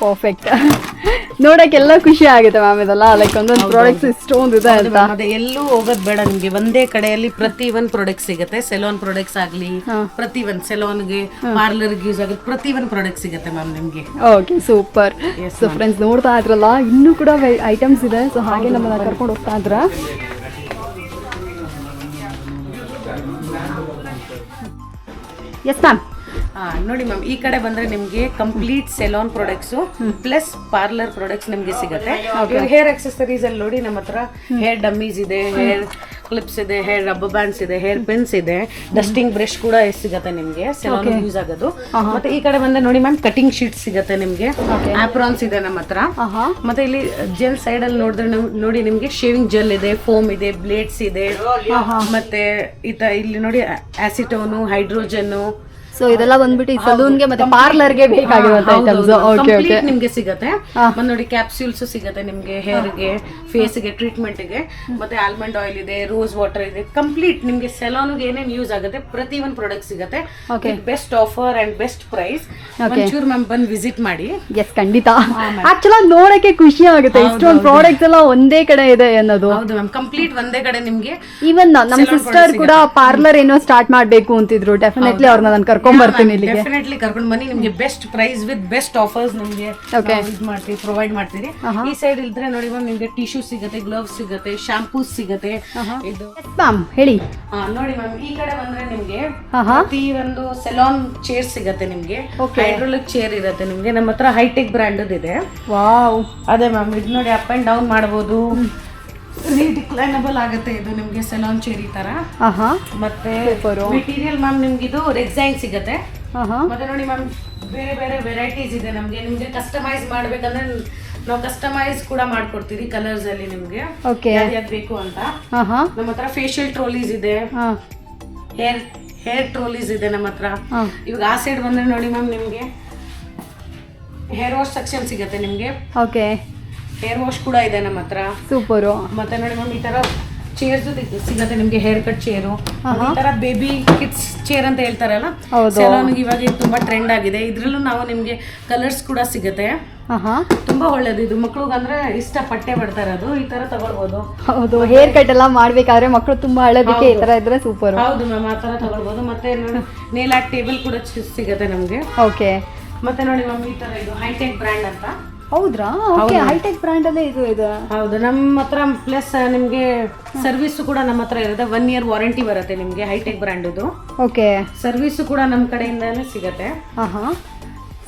ಪರ್ಫೆಕ್ಟ್ ನೋಡಕ್ಕೆಲ್ಲ ಖುಷಿ ಆಗುತ್ತೆ ಮ್ಯಾಮ್ ಇದೆಲ್ಲ. ಲೈಕ್ ಒಂದೊಂದು ಪ್ರಾಡಕ್ಟ್ಸ್ ಇಷ್ಟೊಂದು ಇದೆ ಅಂತ. ಮತ್ತೆ ಎಲ್ಲೂ ಹೋಗೋದ್ ಬೇಡ ನಿಮಗೆ. ಒಂದೇ ಕಡೆಯಲ್ಲಿ ಪ್ರತಿ ಒಂದು ಪ್ರಾಡಕ್ಟ್ ಸಿಗುತ್ತೆ. ಸೆಲೋನ್ ಪ್ರಾಡಕ್ಟ್ಸ್ ಆಗಲಿ ಪ್ರತಿ ಒಂದು ಸೆಲೋನ್ಗೆ ಪಾರ್ಲರ್ಗೆ ಯೂಸ್ ಆಗುತ್ತೆ ಪ್ರತಿ ಒಂದು ಪ್ರಾಡಕ್ಟ್ ಸಿಗುತ್ತೆ ಮ್ಯಾಮ್ ನಿಮಗೆ. ಓಕೆ ಸೂಪರ್ ಸೊ ಫ್ರೆಂಡ್ಸ್ ನೋಡ್ತಾ ಇದ್ರಲ್ಲ ಇನ್ನೂ ಕೂಡ ಐಟಮ್ಸ್ ಇದೆ. ಸೊ ಹಾಗೆ ನಮ್ಮನ್ನ ಕರ್ಕೊಂಡು ಹೋಗ್ತಾ ಇದ್ರ. ಎಸ್ ಮ್ಯಾಮ್ ನೋಡಿ ಮ್ಯಾಮ್ ಈ ಕಡೆ ಬಂದ್ರೆ ನಿಮ್ಗೆ complete salon products plus parlour products ನಿಮ್ಗೆ ಸಿಗುತ್ತೆ. ಹೇರ್ ಅಕ್ಸೆಸರೀಸ್ ಅಲ್ಲಿ ನೋಡಿ ನಮ್ಮ ಹತ್ರ ಹೇರ್ ಡಮ್ಮೀಸ್ ಇದೆ ಹೇರ್ ಕ್ಲಿಪ್ಸ್ ಇದೆ ಹೇರ್ ರಬ್ಬರ್ ಬ್ಯಾಂಡ್ಸ್ ಇದೆ ಹೇರ್ ಪಿನ್ಸ್ ಇದೆ. ಡಸ್ಟಿಂಗ್ ಬ್ರಷ್ ಕೂಡ ಸಿಗುತ್ತೆ ನಿಮ್ಗೆ ಸೆಲಾನ್ ಯೂಸ್ ಆಗೋದು. ಮತ್ತೆ ಈ ಕಡೆ ಬಂದ್ರೆ ನೋಡಿ ಮ್ಯಾಮ್ ಕಟಿಂಗ್ ಶೀಟ್ ಸಿಗುತ್ತೆ ನಿಮ್ಗೆ. ಆಪ್ರಾನ್ಸ್ ಇದೆ ನಮ್ಮ ಹತ್ರ. ಮತ್ತೆ ಇಲ್ಲಿ ಜೆಲ್ ಸೈಡ್ ಅಲ್ಲಿ ನೋಡಿದ್ರೆ ನೋಡಿ ನಿಮ್ಗೆ ಶೇವಿಂಗ್ ಜೆಲ್ ಇದೆ ಫೋಮ್ ಇದೆ ಬ್ಲೇಡ್ಸ್ ಇದೆ. ಮತ್ತೆ ಇತ ಇಲ್ಲಿ ನೋಡಿ ಆಸಿಟೋನು ಹೈಡ್ರೋಜನ್ ಸೊ ಇದೆಲ್ಲ ಬಂದ್ಬಿಟ್ಟು ಈ ಸಲೂನ್ಗೆ ಮತ್ತೆ ಪಾರ್ಲರ್ಗೆ ಬೇಕಾಗಿರುವಂತ ಐಟಮ್ಸ್ ಓಕೆ ಓಕೆ ನಿಮ್ಗೆ ಸಿಗುತ್ತೆ. ಮತ್ತೆ ನೋಡಿ ಕ್ಯಾಪ್ಸ್ಯೂಲ್ಸ್ಗೆ ಫೇಸ್ಗೆ ಟ್ರೀಟ್ಮೆಂಟ್ಗೆ ಮತ್ತೆ ಆಲ್ಮಂಡ್ ಆಯಿಲ್ ಇದೆ ರೋಸ್ ವಾಟರ್ ಇದೆ. ಕಂಪ್ಲೀಟ್ ನಿಮ್ಗೆ ಸೆಲಾನ್ಗೆ ಏನೇನ್ ಯೂಸ್ ಆಗುತ್ತೆ ಪ್ರತಿ ಒಂದು ಪ್ರಾಡಕ್ಟ್ ಸಿಗತ್ತೆ best offer and best price ಒಂಚೂರು ಮ್ಯಾಮ್ ಬಂದು ವಿಸಿಟ್ ಮಾಡಿ. ಎಸ್ ಖಂಡಿತ. ಆಕ್ಚುಲಿ ನೋಡಕ್ಕೆ ಖುಷಿ ಆಗುತ್ತೆ. ಇಷ್ಟೊಂದು ಪ್ರಾಡಕ್ಟ್ ಎಲ್ಲ ಒಂದೇ ಕಡೆ ಇದೆ ಅನ್ನೋದು. ಹೌದು ಮ್ಯಾಮ್ ಕಂಪ್ಲೀಟ್ ಒಂದೇ ಕಡೆ ನಿಮ್ಗೆ ಈವನ್ ನಮ್ಮ ಸಿಸ್ಟರ್ ಕೂಡ ಪಾರ್ಲರ್ ಏನೋ ಸ್ಟಾರ್ಟ್ ಮಾಡಬೇಕು ಅಂತಿದ್ರು. ಡೆಫಿನೆಟ್ಲಿ ಅವ್ರನ್ನ ನಾನು ಕರ್ಕೊಂಡ್ ಬರ್ತೀನಿ ಇಲ್ಲಿಗೆ. ಡೆಫಿನೆಟ್ಲಿ ಕರ್ಕೊಂಡು ಬನ್ನಿ. ನಿಮ್ಗೆ best price with best offers ನಿಮ್ಗೆ Okay. ನಾವು ಮಾಡ್ತೀವಿ ಪ್ರೊವೈಡ್ ಮಾಡ್ತೀವಿ ಈ ಸೈಡ್ ಇದ್ರೆ ನೋಡಿ ಮ್ಯಾಮ್ ನಿಮ್ಗೆ ಟಿಶ್ಯೂ ಸಿಗುತ್ತೆ ಗ್ಲವ್ಸ್ ಸಿಗುತ್ತೆ ಶಾಂಪೂಸ್ ಸಿಗುತ್ತೆ. ಇದು ಮ್ಯಾಮ್ ಹೇಳಿ. ಹಾ, ನೋಡಿ ಮ್ಯಾಮ್ ಈ ಕಡೆ ಬಂದ್ರೆ ನಿಮ್ಗೆ ಆಹಾ. ಪ್ರತಿ ಒಂದು ಸೆಲಾನ್ ಚೇರ್ ಸಿಗತ್ತೆ ನಿಮ್ಗೆ. ಹೈಡ್ರೋಲಿಕ್ ಚೇರ್ ಇರುತ್ತೆ ನಿಮ್ಗೆ. ನಮ್ಮ ಹತ್ರ ಹೈಟೆಕ್ ಬ್ರ್ಯಾಂಡ್ ಇದೆ. ವಾವ್ ಅದೇ ಮ್ಯಾಮ್ ಇದು ನೋಡಿ ಅಪ್ ಅಂಡ್ ಡೌನ್ ಮಾಡಬಹುದು ರೀಡಿಕ್ಲೈನಬಲ್ ಆಗುತ್ತೆ ಇದು ನಿಮಗೆ ಸೆಲಾನ್ ಚೇರಿ ತರ. ಮತ್ತೆ. ಮೆಟೀರಿಯಲ್ ಮ್ಯಾಮ್ ನಿಮ್ಗೆ ಇದು ರೆಕ್ಸೈನ್ ಸಿಗುತ್ತೆ. ಮತ್ತೆ ನೋಡಿ ಮ್ಯಾಮ್ ಬೇರೆ ಬೇರೆ ವೆರೈಟೀಸ್ ಇದೆ ನಮಗೆ. ನಿಮಗೆ ಕಸ್ಟಮೈಸ್ ಮಾಡ್ಬೇಕಂದ್ರೆ ನಾವು ಕಸ್ಟಮೈಸ್ ಕೂಡ ಮಾಡ್ಕೊಡ್ತೀವಿ ಕಲರ್ಸ್ ಅಲ್ಲಿ ನಿಮಗೆ. ಯಾವ್ದು ಬೇಕು ಅಂತ. ಹಾ ನಮ್ಮ ಹತ್ರ ಫೇಶಿಯಲ್ ಟ್ರೋಲೀಸ್ ಇದೆ. ಹಾ. ಹೇರ್ ಹೇರ್ ಟ್ರೋಲೀಸ್ ಇದೆ ನಮ್ಮ ಹತ್ರ. ಇವಾಗ ಆ ಸೈಡ್ ಬಂದ್ರೆ ನೋಡಿ ಮ್ಯಾಮ್ ನಿಮಗೆ ಹೇರ್ ವಾಶ್ ಸೆಕ್ಷನ್ ಸಿಗುತ್ತೆ ನಿಮಗೆ. ಓಕೆ ಹೇರ್ ವಾಶ್ ಕೂಡ ಇದೆ ನಮ್ಮ ಹತ್ರ. ಸೂಪರು ಮತ್ತೆ ನೋಡಿ ಮ್ಯಾಮ್ ಈ ತರ ಚೇರ್ಸ್ ಸಿಗತ್ತೆ ನಿಮ್ಗೆ ಹೇರ್ ಕಟ್ ಚೇರು ಈ ತರ ಬೇಬಿ ಕಿಡ್ಸ್ ಚೇರ್ ಅಂತ ಹೇಳ್ತಾರಲ್ಲ. ಸೆಲಾನ್ ಇವಾಗ ತುಂಬಾ ಟ್ರೆಂಡ್ ಆಗಿದೆ. ಇದ್ರಲ್ಲೂ ನಾವು ನಿಮ್ಗೆ ಕಲರ್ಸ್ ಕೂಡ ಸಿಗತ್ತೆ. ತುಂಬಾ ಒಳ್ಳೇದು ಇದು. ಮಕ್ಳಿಗೆ ಅಂದ್ರೆ ಇಷ್ಟ ಪಟ್ಟೆ ಪಡ್ತಾರೆ ಅದು ಈ ತರ ತಗೊಳ್ಬಹುದು ಹೌದು ಹೇರ್ ಕಟ್ ಎಲ್ಲ ಮಾಡ್ಬೇಕಾದ್ರೆ ಮಕ್ಕಳು ತುಂಬಾ ಅಳೋದಕ್ಕೆ ಈ ತರ ಇದ್ರೆ ಸೂಪರ್ ಹೌದು ಮ್ಯಾಮ್ ಆ ತರ ತಗೊಳ್ಬಹುದು ಮತ್ತೆ ನೋಡಿ ನೇಲ್ ಆರ್ಟ್ ಟೇಬಲ್ ಕೂಡ ಸಿಗತ್ತೆ ಸಿಗುತ್ತೆ ನಮ್ಗೆ. ಓಕೆ ಮತ್ತೆ ನೋಡಿ ಮ್ಯಾಮ್ ಈ ತರ ಇದು ಹೈಟೆಕ್ ಬ್ರ್ಯಾಂಡ್ ಅಂತ. ಹೌದ್ರಾ? ಓಕೆ ಹೈಟೆಕ್ ಬ್ರ್ಯಾಂಡ್ ಅಲ್ಲೇ ಇದು ಇದು. ಹೌದು ನಮ್ಮ ಹತ್ರ ಪ್ಲಸ್ ನಿಮ್ಗೆ ಸರ್ವಿಸ್ ಕೂಡ ನಮ್ಮ ಹತ್ರ ಇರುತ್ತೆ. ಒನ್ ಇಯರ್ ವಾರಂಟಿ ಬರುತ್ತೆ ನಿಮ್ಗೆ ಹೈಟೆಕ್ ಬ್ರ್ಯಾಂಡ್ ಇದು ಓಕೆ ಸರ್ವಿಸ್ ಕೂಡ ನಮ್ಮ ಕಡೆಯಿಂದಾನೇ ಸಿಗತ್ತೆ. ಆಹಾ.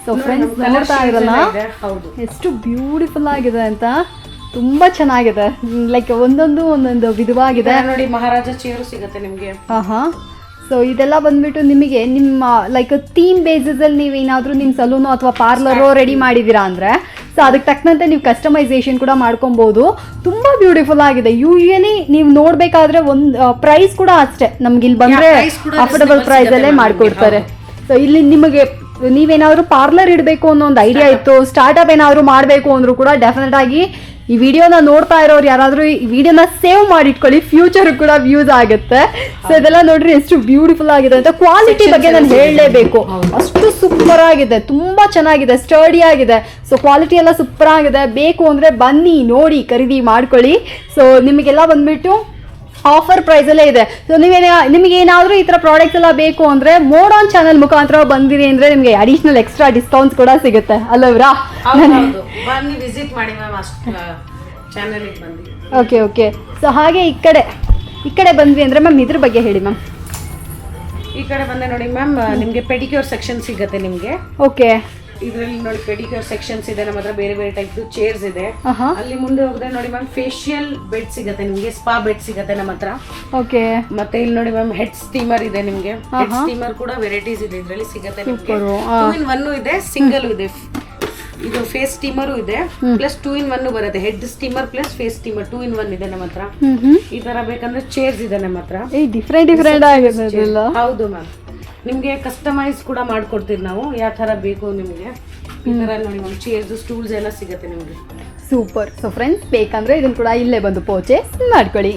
ಸೊ ಫ್ರೆಂಡ್ಸ್ ನೋಡ್ತಾ ಇರಲ್ಲ? ಇದೆ, ಹೌದು. ಎಷ್ಟು ಬ್ಯೂಟಿಫುಲ್ ಆಗಿದೆ ಅಂತ. ತುಂಬಾ ಚೆನ್ನಾಗಿದೆ. ಲೈಕ್ ಒಂದೊಂದು ಒಂದೊಂದು ವಿಧವಾಗಿದೆ. ನೋಡಿ ಮಹಾರಾಜ ಚೇರು ಸಿಗುತ್ತೆ ನಿಮ್ಗೆ. ಆಹಾ. ಸೊ ಇದೆಲ್ಲ ಬಂದ್ಬಿಟ್ಟು ನಿಮಗೆ ನಿಮ್ಮ ಲೈಕ್ ಥೀಮ್ ಬೇಸಿಸಲ್ಲಿ ನೀವು ಏನಾದರೂ ನಿಮ್ಮ ಸಲೂನು ಅಥವಾ ಪಾರ್ಲರು ರೆಡಿ ಮಾಡಿದ್ದೀರಾ ಅಂದರೆ ಸೊ ಅದಕ್ಕೆ ತಕ್ಕಂತೆ ನೀವು ಕಸ್ಟಮೈಸೇಷನ್ ಕೂಡ ಮಾಡ್ಕೊಬೋದು. ತುಂಬ ಬ್ಯೂಟಿಫುಲ್ ಆಗಿದೆ. ಯೂಶಲಿ ನೀವು ನೋಡಬೇಕಾದ್ರೆ ಒಂದು ಪ್ರೈಸ್ ಕೂಡ ಅಷ್ಟೇ. ನಮ್ಗೆ ಇಲ್ಲಿ ಬಂದರೆ ಅಫೋರ್ಡಬಲ್ ಪ್ರೈಸಲ್ಲೇ ಮಾಡಿಕೊಡ್ತಾರೆ. ಸೊ ಇಲ್ಲಿ ನಿಮಗೆ ನೀವೇನಾದರೂ ಪಾರ್ಲರ್ ಇಡಬೇಕು ಅನ್ನೋ ಒಂದು ಐಡಿಯಾ ಇತ್ತು ಸ್ಟಾರ್ಟಪ್ ಏನಾದರೂ ಮಾಡಬೇಕು ಅಂದರೂ ಕೂಡ ಡೆಫಿನೆಟ್ ಆಗಿ ಈ ವಿಡಿಯೋನ ನೋಡ್ತಾ ಇರೋರು ಯಾರಾದರೂ ಈ ವಿಡಿಯೋನ ಸೇವ್ ಮಾಡಿಟ್ಕೊಳ್ಳಿ ಫ್ಯೂಚರ್ ಕೂಡ ವ್ಯೂಸ್ ಆಗುತ್ತೆ. ಸೊ ಇದೆಲ್ಲ ನೋಡ್ರಿ ಎಷ್ಟು ಬ್ಯೂಟಿಫುಲ್ ಆಗಿದೆ ಅಂತ. ಕ್ವಾಲಿಟಿ ಬಗ್ಗೆ ನಾನು ಹೇಳಲೇಬೇಕು. ಅಷ್ಟು ಸೂಪರ್ ಆಗಿದೆ ತುಂಬಾ ಚೆನ್ನಾಗಿದೆ ಸ್ಟಡಿ ಆಗಿದೆ. ಸೊ ಕ್ವಾಲಿಟಿ ಎಲ್ಲ ಸೂಪರ್ ಆಗಿದೆ. ಬೇಕು ಅಂದ್ರೆ ಬನ್ನಿ ನೋಡಿ ಖರೀದಿ ಮಾಡ್ಕೊಳ್ಳಿ. ಸೊ ನಿಮಗೆಲ್ಲ ಬಂದ್ಬಿಟ್ಟು ಆಫರ್ ಪ್ರೈಸಲ್ಲೇ ಇದೆ. ಸೊ ನೀವೇನ ನಿಮಗೆ ಏನಾದರೂ ಈ ಥರ ಪ್ರಾಡಕ್ಟ್ಸ್ ಎಲ್ಲ ಬೇಕು ಅಂದರೆ ಮೋಡ್ ಆನ್ ಚಾನಲ್ ಮುಖಾಂತರ ಬಂದಿರಿ ಅಂದರೆ ನಿಮಗೆ ಅಡಿಷನಲ್ ಎಕ್ಸ್ಟ್ರಾ ಡಿಸ್ಕೌಂಟ್ಸ್ ಕೂಡ ಸಿಗುತ್ತೆ. ಅಲ್ಲವ್ರಾ ಬನ್ನಿ ವಿಸಿಟ್ ಮಾಡಿ ಮ್ಯಾಮ್ ಅಷ್ಟು ಚಾನಲಿಗೆ ಬಂದು ಓಕೆ ಓಕೆ ಸೊ ಹಾಗೆ ಈ ಕಡೆ ಈ ಕಡೆ ಬಂದ್ವಿ ಅಂದರೆ ಮ್ಯಾಮ್ ಇದ್ರ ಬಗ್ಗೆ ಹೇಳಿ ಮ್ಯಾಮ್ ಈ ಕಡೆ ಬಂದೆ ನೋಡಿ ಮ್ಯಾಮ್ ನಿಮ್ಗೆ ಪೆಡಿಕ್ಯೂರ್ ಸೆಕ್ಷನ್ ಸಿಗುತ್ತೆ ನಿಮ್ಗೆ. ಓಕೆ ಇದರಲ್ಲಿ ನೋಡಿ ಪೆಡಿಕ್ಯೂರ್ ಸೆಕ್ಷನ್ಸ್ ಇದೆ ನಮ್ಮ ಹತ್ರ ಬೇರೆ ಬೇರೆ ಟೈಪ್ ಚೇರ್ಸ್ ಇದೆ. ಅಲ್ಲಿ ಮುಂದೆ ಹೋದ್ರೆ ನೋಡಿ ಮ್ಯಾಮ್ ಫೇಶಿಯಲ್ ಬೆಡ್ ಸಿಗತ್ತೆ ನಿಮ್ಗೆ ಸ್ಪಾ ಬೆಡ್ ಸಿಗತ್ತೆ ನಮ್ಮ ಹತ್ರ. ಓಕೆ. ಮತ್ತೆ ಇಲ್ಲಿ ನೋಡಿ ಮ್ಯಾಮ್ ಹೆಡ್ ಸ್ಟೀಮರ್ ಇದೆ ನಿಮ್ಗೆ. ಹೆಡ್ ಸ್ಟೀಮರ್ ಕೂಡ ವೆರೈಟೀಸ್ ಇದೆ ಇದರಲ್ಲಿ ಸಿಗತ್ತೆ ನಿಮ್ಗೆ. ಟೂ ಇನ್ ಒನ್ ಇದೆ ಸಿಂಗಲ್ ಇದೆ. ಇದು ಫೇಸ್ ಸ್ಟೀಮರು ಇದೆ ಪ್ಲಸ್ ಟೂ ಇನ್ ಒನ್ ಬರುತ್ತೆ. Head steamer plus face steamer two in one ಇದೆ ನಮ್ಮ ಹತ್ರ. ಈ ತರ ಬೇಕಂದ್ರೆ ಚೇರ್ಸ್ ಇದೆ ನಮ್ಮ ಹತ್ರ. ಡಿಫ್ರೆಂಟ್ ಡಿಫ್ರೆಂಟ್ ಆಗಿದೆ ಹೌದು ಮ್ಯಾಮ್ ನಿಮ್ಗೆ ಕಸ್ಟಮೈಸ್ ಕೂಡ ಮಾಡ್ಕೊಡ್ತೀವಿ ನಾವು. ಯಾವ ಥರ ಬೇಕು ನಿಮಗೆ? ಈ ತರ ನೋಡಿ ಮ್ಯಾಮ್ ಚೇರ್ಸ್ ಸ್ಟೂಲ್ಸ್ ಎಲ್ಲ ಸಿಗುತ್ತೆ ನಿಮಗೆ. ಸೂಪರ್ ಸೊ ಫ್ರೆಂಡ್ಸ್ ಬೇಕಂದ್ರೆ ಇದನ್ನು ಕೂಡ ಇಲ್ಲೇ ಬಂದು ಪರ್ಚೇಸ್ ಮಾಡ್ಕೊಳ್ಳಿ.